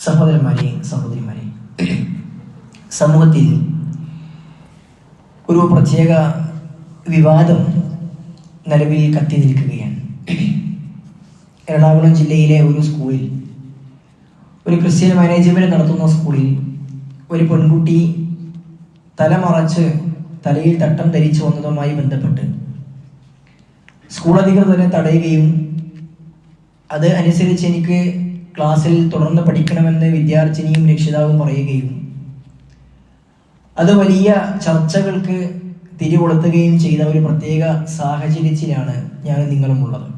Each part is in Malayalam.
സഹോദരന്മാരെ സഹോദരിമാരെ. സമൂഹത്തിൽ ഒരു പ്രത്യേക വിവാദം നിലവിൽ കത്തി നിൽക്കുകയാണ് എറണാകുളം ജില്ലയിലെ ഒരു സ്കൂളിൽ ഒരു ക്രിസ്ത്യൻ മാനേജ്മെന്റ് നടത്തുന്ന സ്കൂളിൽ ഒരു പെൺകുട്ടി തലമറച്ച് തലയിൽ തട്ടം ധരിച്ചു വന്നതുമായി ബന്ധപ്പെട്ട് സ്കൂൾ അധികൃതരെ തടയുകയും അത് അനുസരിച്ച് എനിക്ക് ക്ലാസ്സിൽ തുടർന്ന് പഠിക്കണമെന്ന് വിദ്യാർത്ഥിനിയും രക്ഷിതാവും പറയുകയും അത് വലിയ ചർച്ചകൾക്ക് തിരികൊളുത്തുകയും ചെയ്ത ഒരു പ്രത്യേക സാഹചര്യത്തിലാണ് ഞാൻ നിങ്ങളും ഉള്ളത്.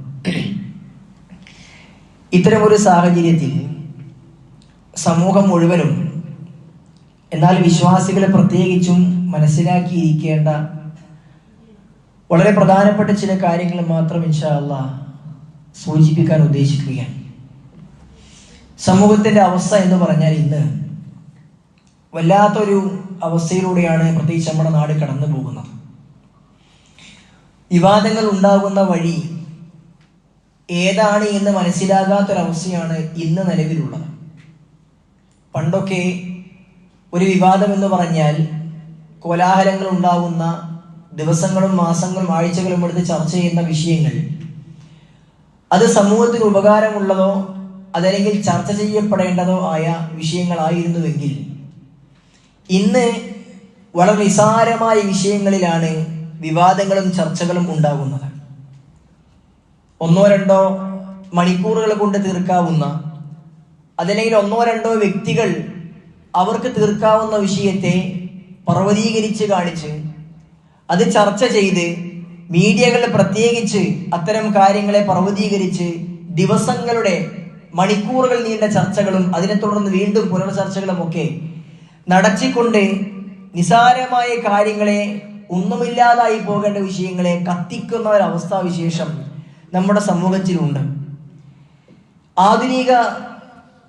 ഇത്തരമൊരു സാഹചര്യത്തിൽ സമൂഹം മുഴുവനും എന്നാൽ വിശ്വാസികളെ പ്രത്യേകിച്ചും മനസ്സിലാക്കിയിരിക്കേണ്ട വളരെ പ്രധാനപ്പെട്ട ചില കാര്യങ്ങൾ മാത്രം ഇൻഷാ സൂചിപ്പിക്കാൻ ഉദ്ദേശിക്കുകയാണ്. സമൂഹത്തിന്റെ അവസ്ഥ എന്ന് പറഞ്ഞാൽ ഇന്ന് വല്ലാത്തൊരു അവസ്ഥയിലൂടെയാണ് പ്രത്യേകിച്ച് നമ്മുടെ നാട് കടന്നു പോകുന്നത്. വിവാദങ്ങൾ ഉണ്ടാകുന്ന വഴി ഏതാണ് എന്ന് മനസ്സിലാകാത്തൊരവസ്ഥയാണ് ഇന്ന് നിലവിലുള്ളത്. പണ്ടൊക്കെ ഒരു വിവാദം എന്ന് പറഞ്ഞാൽ കോലാഹലങ്ങൾ ഉണ്ടാകുന്ന ദിവസങ്ങളും മാസങ്ങളും ആഴ്ചകളും എടുത്ത് ചർച്ച ചെയ്യുന്ന വിഷയങ്ങൾ. അത് സമൂഹത്തിന് ഉപകാരമുള്ളതോ അതല്ലെങ്കിൽ ചർച്ച ചെയ്യപ്പെടേണ്ടതോ ആയ വിഷയങ്ങളായിരുന്നുവെങ്കിൽ. ഇന്ന് വളരെ നിസാരമായ വിഷയങ്ങളിലാണ് വിവാദങ്ങളും ചർച്ചകളും ഉണ്ടാകുന്നത്. ഒന്നോ രണ്ടോ മണിക്കൂറുകൾ കൊണ്ട് തീർക്കാവുന്ന അതല്ലെങ്കിൽ ഒന്നോ രണ്ടോ വ്യക്തികൾ അവർക്ക് തീർക്കാവുന്ന വിഷയത്തെ പർവതീകരിച്ച് കാണിച്ച് അത് ചർച്ച ചെയ്ത് മീഡിയകൾ പ്രത്യേകിച്ച് അത്തരം കാര്യങ്ങളെ പർവതീകരിച്ച് ദിവസങ്ങളുടെ മണിക്കൂറുകൾ നീണ്ട ചർച്ചകളും അതിനെ തുടർന്ന് വീണ്ടും പുനർചർച്ചകളും ഒക്കെ നടത്തിക്കൊണ്ട് നിസാരമായ കാര്യങ്ങളെ ഒന്നുമില്ലാതായി പോകേണ്ട വിഷയങ്ങളെ കത്തിക്കുന്ന ഒരവസ്ഥാവിശേഷം നമ്മുടെ സമൂഹത്തിലുണ്ട്. ആധുനിക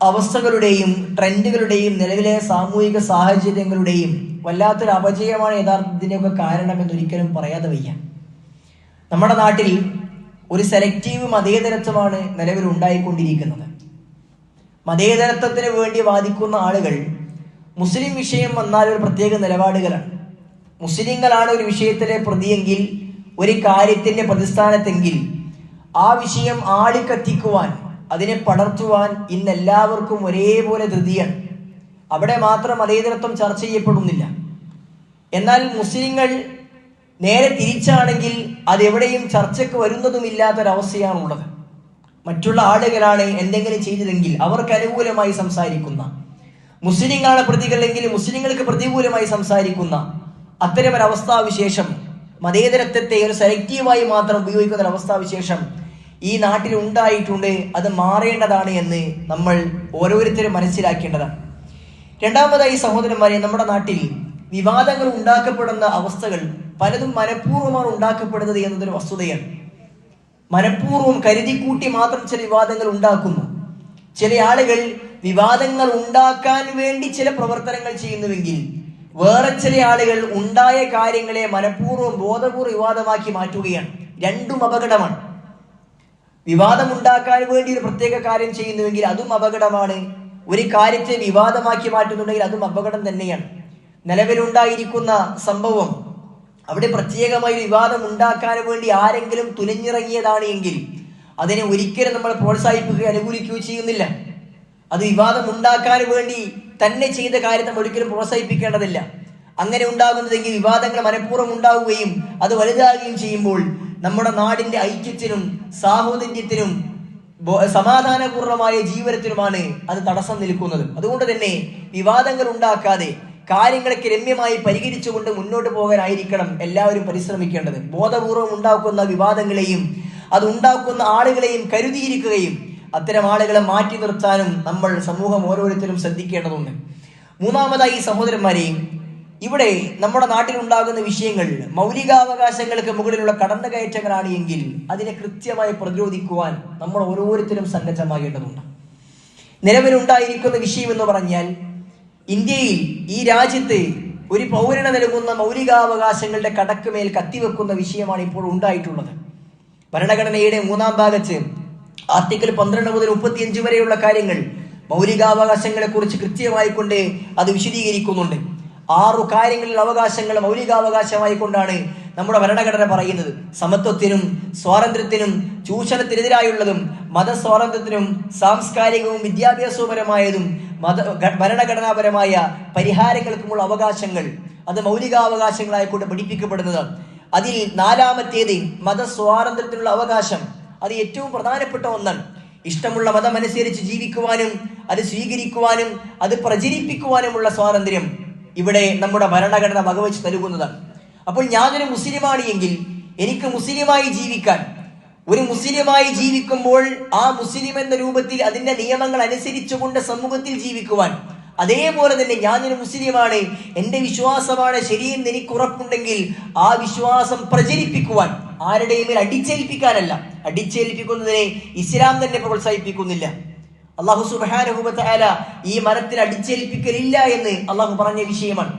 അവസ്ഥകളുടെയും ട്രെൻഡുകളുടെയും നിലവിലെ സാമൂഹിക സാഹചര്യങ്ങളുടെയും വല്ലാത്തൊരു അപജയമാണ് യഥാർത്ഥത്തിന്റെയൊക്കെ കാരണം എന്നൊരിക്കലും പറയാതെ വയ്യ. നമ്മുടെ നാട്ടിൽ ഒരു സെലക്റ്റീവ് മതേതരത്വമാണ് നിലവിൽ ഉണ്ടായിക്കൊണ്ടിരിക്കുന്നത് മതേതരത്വത്തിന് വേണ്ടി വാദിക്കുന്ന ആളുകൾ മുസ്ലിം വിഷയം വന്നാൽ ഒരു പ്രത്യേക നിലപാടുകളാണ്. മുസ്ലിങ്ങളാണ് ഒരു വിഷയത്തിലെ പ്രതിയെങ്കിൽ ഒരു കാര്യത്തിന്റെ പ്രതിസ്ഥാനത്തെങ്കിൽ ആ വിഷയം ആളിക്കത്തിക്കുവാൻ അതിനെ പടർത്തുവാൻ ഇന്ന് എല്ലാവർക്കും ഒരേപോലെ ധൃതിയാണ്. അവിടെ മാത്രം മതേതരത്വം ചർച്ച ചെയ്യപ്പെടുന്നില്ല. എന്നാൽ മുസ്ലിങ്ങൾ നേരെ തിരിച്ചാണെങ്കിൽ അതെവിടെയും ചർച്ചയ്ക്ക് വരുന്നതുമില്ലാത്തൊരവസ്ഥയാണുള്ളത്. മറ്റുള്ള ആളുകളാണ് എന്തെങ്കിലും ചെയ്തതെങ്കിൽ അവർക്ക് അനുകൂലമായി സംസാരിക്കുന്ന. മുസ്ലിങ്ങളാണ് പ്രതികളെങ്കിൽ മുസ്ലിങ്ങൾക്ക് പ്രതികൂലമായി സംസാരിക്കുന്ന. അത്തരം ഒരു അവസ്ഥാവിശേഷം മതേതരത്വത്തെ ഒരു സെലക്റ്റീവായി മാത്രം ഉപയോഗിക്കുന്ന അവസ്ഥാവിശേഷം ഈ നാട്ടിൽ ഉണ്ടായിട്ടുണ്ട്. അത് മാറേണ്ടതാണ് എന്ന് നമ്മൾ ഓരോരുത്തരും മനസ്സിലാക്കേണ്ടതാണ്. രണ്ടാമതായി സഹോദരന്മാരെ നമ്മുടെ നാട്ടിൽ വിവാദങ്ങൾ ഉണ്ടാക്കപ്പെടുന്ന അവസ്ഥകൾ പലതും മനഃപൂർവമാണ് ഉണ്ടാക്കപ്പെടുന്നത് എന്നതൊരു വസ്തുതയാണ്. മനഃപൂർവം കരുതിക്കൂട്ടി മാത്രം ചില വിവാദങ്ങൾ ഉണ്ടാക്കുന്നു. ചില ആളുകൾ വിവാദങ്ങൾ ഉണ്ടാക്കാൻ വേണ്ടി ചില പ്രവർത്തനങ്ങൾ ചെയ്യുന്നുവെങ്കിൽ വേറെ ചില ആളുകൾ ഉണ്ടായ കാര്യങ്ങളെ മനഃപൂർവം ബോധപൂർവം വിവാദമാക്കി മാറ്റുകയാണ്. രണ്ടും അപകടമാണ്. വിവാദം ഉണ്ടാക്കാൻ വേണ്ടി ഒരു പ്രത്യേക കാര്യം ചെയ്യുന്നുവെങ്കിൽ അതും അപകടമാണ്. ഒരു കാര്യത്തെ വിവാദമാക്കി മാറ്റുന്നുണ്ടെങ്കിൽ അതും അപകടം തന്നെയാണ്. നിലവിലുണ്ടായിരിക്കുന്ന സംഭവം അവിടെ പ്രത്യേകമായി ഒരു വിവാദം ഉണ്ടാക്കാൻ വേണ്ടി ആരെങ്കിലും തുനിഞ്ഞിറങ്ങിയതാണ് എങ്കിൽ അതിനെ ഒരിക്കലും നമ്മൾ പ്രോത്സാഹിപ്പിക്കുകയോ അനുകൂലിക്കുകയോ ചെയ്യുന്നില്ല. അത് വിവാദം ഉണ്ടാക്കാൻ വേണ്ടി തന്നെ ചെയ്ത കാര്യം നമ്മൾ ഒരിക്കലും പ്രോത്സാഹിപ്പിക്കേണ്ടതില്ല. അങ്ങനെ ഉണ്ടാകുന്നതെങ്കിൽ വിവാദങ്ങൾ മനഃപൂർവം ഉണ്ടാവുകയും അത് വലുതാകുകയും ചെയ്യുമ്പോൾ നമ്മുടെ നാടിന്റെ ഐക്യത്തിനും സാഹോദര്യത്തിനും സമാധാനപൂർണമായ ജീവനത്തിനുമാണ് അത് തടസ്സം നിൽക്കുന്നത്. അതുകൊണ്ട് തന്നെ വിവാദങ്ങൾ ഉണ്ടാക്കാതെ കാര്യങ്ങളൊക്കെ രമ്യമായി പരിഹരിച്ചുകൊണ്ട് മുന്നോട്ട് പോകാനായിരിക്കണം എല്ലാവരും പരിശ്രമിക്കേണ്ടത്. ബോധപൂർവം ഉണ്ടാക്കുന്ന വിവാദങ്ങളെയും അത് ഉണ്ടാക്കുന്ന ആളുകളെയും കരുതിയിരിക്കുകയും അത്തരം ആളുകളെ മാറ്റി നിർത്താനും നമ്മൾ സമൂഹം ഓരോരുത്തരും ശ്രദ്ധിക്കേണ്ടതുണ്ട്. മൂന്നാമതായി സഹോദരന്മാരെയും ഇവിടെ നമ്മുടെ നാട്ടിൽ ഉണ്ടാകുന്ന വിഷയങ്ങൾ മൗലികാവകാശങ്ങൾക്ക് മുകളിലുള്ള കടന്നുകയറ്റങ്ങളാണ് എങ്കിൽ അതിനെ കൃത്യമായി പ്രതിരോധിക്കുവാൻ നമ്മൾ ഓരോരുത്തരും സന്നദ്ധമാകേണ്ടതുണ്ട്. നിലവിലുണ്ടായിരിക്കുന്ന വിഷയം എന്ന് പറഞ്ഞാൽ ഇന്ത്യയിൽ ഈ രാജ്യത്ത് ഒരു പൗരന് നൽകുന്ന മൗലികാവകാശങ്ങളുടെ കടക്കുമേൽ കത്തിവെക്കുന്ന വിഷയമാണ് ഇപ്പോൾ ഉണ്ടായിട്ടുള്ളത്. ഭരണഘടനയുടെ മൂന്നാം ഭാഗത്ത് ആർട്ടിക്കിൾ പന്ത്രണ്ട് മുതൽ മുപ്പത്തിയഞ്ച് വരെയുള്ള കാര്യങ്ങൾ മൗലികാവകാശങ്ങളെ കുറിച്ച് കൃത്യമായിക്കൊണ്ട് അത് വിശദീകരിക്കുന്നുണ്ട്. ആറു കാര്യങ്ങളിൽ അവകാശങ്ങൾ മൗലികാവകാശമായി കൊണ്ടാണ് നമ്മുടെ ഭരണഘടന പറയുന്നത്. സമത്വത്തിനും സ്വാതന്ത്ര്യത്തിനും ചൂഷണത്തിനെതിരായുള്ളതും മതസ്വാതന്ത്ര്യത്തിനും സാംസ്കാരികവും വിദ്യാഭ്യാസപരമായതും മത ഭരണഘടനാപരമായ പരിഹാരങ്ങൾക്കുമുള്ള അവകാശങ്ങൾ അത് മൗലികാവകാശങ്ങളായിക്കൊണ്ട് പഠിപ്പിക്കപ്പെടുന്നതാണ്. അതിൽ നാലാമത്തേത് മതസ്വാതന്ത്ര്യത്തിനുള്ള അവകാശം. അത് ഏറ്റവും പ്രധാനപ്പെട്ട ഒന്നാണ്. ഇഷ്ടമുള്ള മതമനുസരിച്ച് ജീവിക്കുവാനും അത് സ്വീകരിക്കുവാനും അത് പ്രചരിപ്പിക്കുവാനുമുള്ള സ്വാതന്ത്ര്യം. ഇവിടെ നമ്മുടെ ഭരണഘടന വകവെച്ച് നൽകുന്നതാണ് അപ്പോൾ ഞാനൊരു മുസ്ലിമാണ് എങ്കിൽ എനിക്ക് മുസ്ലിമായി ജീവിക്കാൻ ഒരു മുസ്ലിമായി ജീവിക്കുമ്പോൾ ആ മുസ്ലിം എന്ന രൂപത്തിൽ അതിന്റെ നിയമങ്ങൾ അനുസരിച്ചുകൊണ്ട് സമൂഹത്തിൽ ജീവിക്കുവാൻ അതേപോലെ തന്നെ ഞാനൊരു മുസ്ലിമാണ് എന്റെ വിശ്വാസമാണ് ശരിയെന്ന് എനിക്ക് ഉറപ്പുണ്ടെങ്കിൽ ആ വിശ്വാസം പ്രചരിപ്പിക്കുവാൻ ആരുടെയും അടിച്ചേൽപ്പിക്കാനല്ല. അടിച്ചേൽപ്പിക്കുന്നതിനെ ഇസ്ലാം തന്നെ പ്രോത്സാഹിപ്പിക്കുന്നില്ല. അള്ളാഹു സുബാനുഭവത്തായ ഈ മരത്തിൽ അടിച്ചേൽപ്പിക്കലില്ല എന്ന് അള്ളാഹു പറഞ്ഞ വിഷയമാണ്.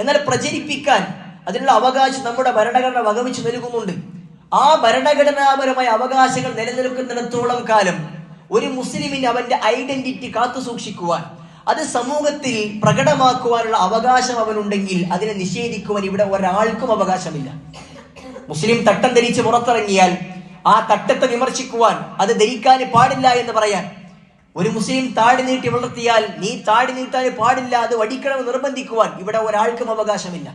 എന്നാൽ പ്രചരിപ്പിക്കാൻ അതിനുള്ള അവകാശം നമ്മുടെ ഭരണഘടന വകവെച്ച് നൽകുന്നുണ്ട്. ആ ഭരണഘടനാപരമായ അവകാശങ്ങൾ നിലനിൽക്കുന്നിടത്തോളം കാലം ഒരു മുസ്ലിമിന് അവന്റെ ഐഡന്റിറ്റി കാത്തു സൂക്ഷിക്കുവാൻ അത് സമൂഹത്തിൽ പ്രകടമാക്കുവാനുള്ള അവകാശം അവനുണ്ടെങ്കിൽ അതിനെ നിഷേധിക്കുവാൻ ഇവിടെ ഒരാൾക്കും അവകാശമില്ല. മുസ്ലിം തട്ടം ധരിച്ച് പുറത്തിറങ്ങിയാൽ ആ തട്ടത്തെ വിമർശിക്കുവാൻ അത് ധരിക്കാൻ പാടില്ല എന്ന് പറയാൻ ഒരു മുസ്ലിം താടി നീട്ടി വളർത്തിയാൽ നീ താടി നീട്ടാൻ പാടില്ല അത് വടിക്കണം നിർബന്ധിക്കുവാൻ ഇവിടെ ഒരാൾക്കും അവകാശമില്ല.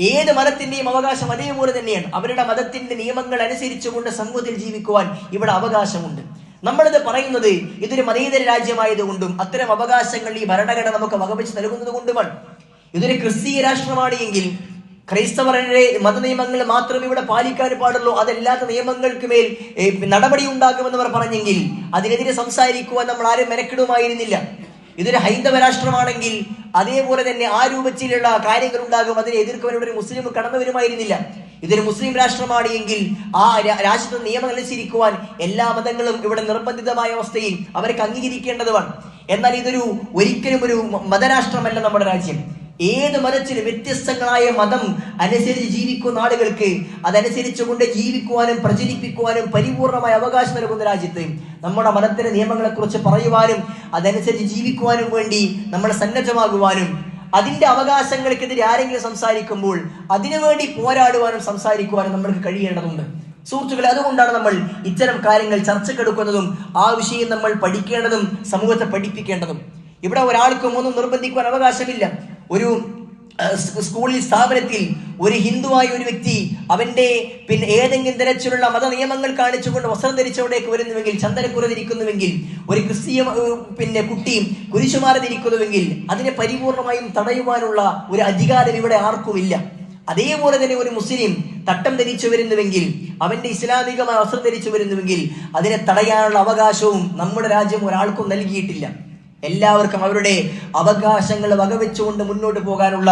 ഏത് മതത്തിന്റെയും അവകാശം അതേപോലെ തന്നെയാണ്. അവരുടെ മതത്തിന്റെ നിയമങ്ങൾ അനുസരിച്ചുകൊണ്ട് സമൂഹത്തിൽ ജീവിക്കുവാൻ ഇവിടെ അവകാശമുണ്ട്. നമ്മളിത് പറയുന്നത് ഇതൊരു മതേതര രാജ്യമായതുകൊണ്ടും അത്തരം അവകാശങ്ങൾ ഈ ഭരണഘടന നമുക്ക് വകവെച്ച് നൽകുന്നത് കൊണ്ടുമാണ്. ഇതൊരു ക്രിസ്തീയ രാഷ്ട്രമാണ് എങ്കിൽ ക്രൈസ്തവരുടെ മതനിയമങ്ങൾ മാത്രം ഇവിടെ പാലിക്കാൻ പാടുള്ളൂ. അതല്ലാത്ത നിയമങ്ങൾക്ക് മേൽ നടപടി ഉണ്ടാകുമെന്ന് അവർ പറഞ്ഞെങ്കിൽ അതിനെതിരെ സംസാരിക്കുവാൻ നമ്മൾ ആരും മെനക്കിടുമായിരുന്നില്ല. ഇതൊരു ഹൈന്ദവ രാഷ്ട്രമാണെങ്കിൽ അതേപോലെ തന്നെ ആ രൂപത്തിലുള്ള കാര്യങ്ങൾ ഉണ്ടാകും. അതിനെ ഒരു മുസ്ലിം കടന്നു വരുമായിരുന്നില്ല. ഇതൊരു മുസ്ലിം രാഷ്ട്രമാണ് എങ്കിൽ ആ രാജ്യത്തെ നിയമം അനുസരിക്കുവാൻ എല്ലാ മതങ്ങളും ഇവിടെ നിർബന്ധിതമായ അവസ്ഥയിൽ അവർക്ക് അംഗീകരിക്കേണ്ടതുമാണ്. എന്നാൽ ഇതൊരു ഒരിക്കലും ഒരു മതരാഷ്ട്രമല്ല നമ്മുടെ രാജ്യം. ഏത് മതത്തിലും വ്യത്യസ്തങ്ങളായ മതം അനുസരിച്ച് ജീവിക്കുന്ന ആളുകൾക്ക് അതനുസരിച്ചുകൊണ്ട് ജീവിക്കുവാനും പ്രചരിപ്പിക്കുവാനും പരിപൂർണമായ അവകാശം നൽകുന്ന രാജ്യത്ത് നമ്മുടെ മതത്തിന്റെ നിയമങ്ങളെക്കുറിച്ച് പറയുവാനും അതനുസരിച്ച് ജീവിക്കുവാനും വേണ്ടി നമ്മൾ സന്നദ്ധമാകുവാനും അതിന്റെ അവകാശങ്ങൾക്കെതിരെ ആരെങ്കിലും സംസാരിക്കുമ്പോൾ അതിനുവേണ്ടി പോരാടുവാനും സംസാരിക്കുവാനും നമ്മൾക്ക് കഴിയേണ്ടതുണ്ട്. സുഹൃത്തുക്കളെ അതുകൊണ്ടാണ് നമ്മൾ ഇത്തരം കാര്യങ്ങൾ ചർച്ചക്കെടുക്കുന്നതും ആ വിഷയം നമ്മൾ പഠിക്കേണ്ടതും സമൂഹത്തെ പഠിപ്പിക്കേണ്ടതും. ഇവിടെ ഒരാൾക്കും ഒന്നും നിർബന്ധിക്കുവാൻ അവകാശമില്ല. ഒരു സ്കൂളിൽ സ്ഥാപനത്തിൽ ഒരു ഹിന്ദുവായ ഒരു വ്യക്തി അവന്റെ പിന്നെ ഏതെങ്കിലും തരത്തിലുള്ള മത നിയമങ്ങൾ കാണിച്ചുകൊണ്ട് വസ്ത്രം ധരിച്ചവിടേക്ക് വരുന്നുവെങ്കിൽ ചന്ദനക്കുറതിരിക്കുന്നുവെങ്കിൽ ഒരു ക്രിസ്തീയ പിന്നെ കുട്ടിയും കുരിശുമാരതിരിക്കുന്നുവെങ്കിൽ അതിനെ പരിപൂർണമായും തടയുവാനുള്ള ഒരു അധികാരം ഇവിടെ ആർക്കുമില്ല. അതേപോലെ തന്നെ ഒരു മുസ്ലിം തട്ടം ധരിച്ചു വരുന്നുവെങ്കിൽ അവന്റെ ഇസ്ലാമികമായ വസ്ത്രം ധരിച്ചു വരുന്നുവെങ്കിൽ അതിനെ തടയാനുള്ള അവകാശവും നമ്മുടെ രാജ്യം ഒരാൾക്കും നൽകിയിട്ടില്ല. എല്ലാവർക്കും അവരുടെ അവകാശങ്ങൾ വകവെച്ചുകൊണ്ട് മുന്നോട്ട് പോകാനുള്ള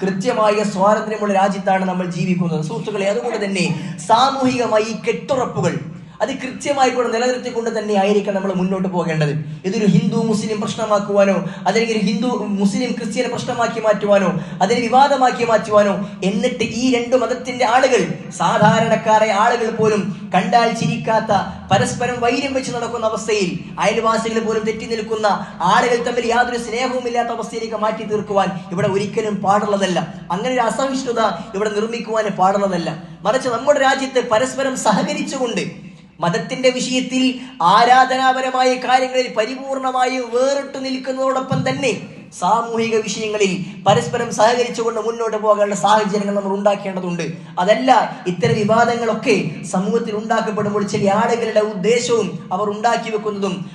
കൃത്യമായ സ്വാതന്ത്ര്യമുള്ള രാജ്യത്താണ് നമ്മൾ ജീവിക്കുന്നത്. സുഹൃത്തുക്കളെ അതുകൊണ്ട് തന്നെ സാമൂഹികമായി കെട്ടുറപ്പുകൾ. അത് കൃത്യമായി കൂടെ നിലനിർത്തിക്കൊണ്ട് തന്നെ ആയിരിക്കണം നമ്മൾ മുന്നോട്ട് പോകേണ്ടത്. ഇതൊരു ഹിന്ദു മുസ്ലിം പ്രശ്നമാക്കുവാനോ അല്ലെങ്കിൽ ഒരു ഹിന്ദു മുസ്ലിം ക്രിസ്ത്യനെ പ്രശ്നമാക്കി മാറ്റുവാനോ അതിനെ വിവാദമാക്കി മാറ്റുവാനോ എന്നിട്ട് ഈ രണ്ട് മതത്തിന്റെ ആളുകൾ സാധാരണക്കാരെ ആളുകൾ പോലും കണ്ടാൽ ചിരിക്കാത്ത പരസ്പരം വൈര്യം വെച്ച് നടക്കുന്ന അവസ്ഥയിൽ അയൽവാസികൾ പോലും തെറ്റി നിൽക്കുന്ന ആളുകൾ തമ്മിൽ യാതൊരു സ്നേഹവും ഇല്ലാത്ത അവസ്ഥയിലേക്ക് മാറ്റി തീർക്കുവാൻ ഇവിടെ ഒരിക്കലും പാടുള്ളതല്ല. അങ്ങനെ ഒരു അസഹിഷ്ണുത ഇവിടെ നിർമ്മിക്കുവാൻ പാടുള്ളതല്ല. മറിച്ച് നമ്മുടെ രാജ്യത്ത് പരസ്പരം സഹകരിച്ചുകൊണ്ട് മതത്തിന്റെ വിഷയത്തിൽ ആരാധനാപരമായ കാര്യങ്ങളിൽ പരിപൂർണമായും വേറിട്ടു നിൽക്കുന്നതോടൊപ്പം തന്നെ സാമൂഹിക വിഷയങ്ങളിൽ പരസ്പരം സഹകരിച്ചുകൊണ്ട് മുന്നോട്ട് പോകാനുള്ള സാഹചര്യങ്ങൾ നമ്മൾ ഉണ്ടാക്കേണ്ടതുണ്ട്. അതല്ല ഇത്തരം വിവാദങ്ങളൊക്കെ സമൂഹത്തിൽ ഉണ്ടാക്കപ്പെടുമ്പോൾ ചില ആളുകളുടെ ഉദ്ദേശവും അവർ ഉണ്ടാക്കി വെക്കുന്നതും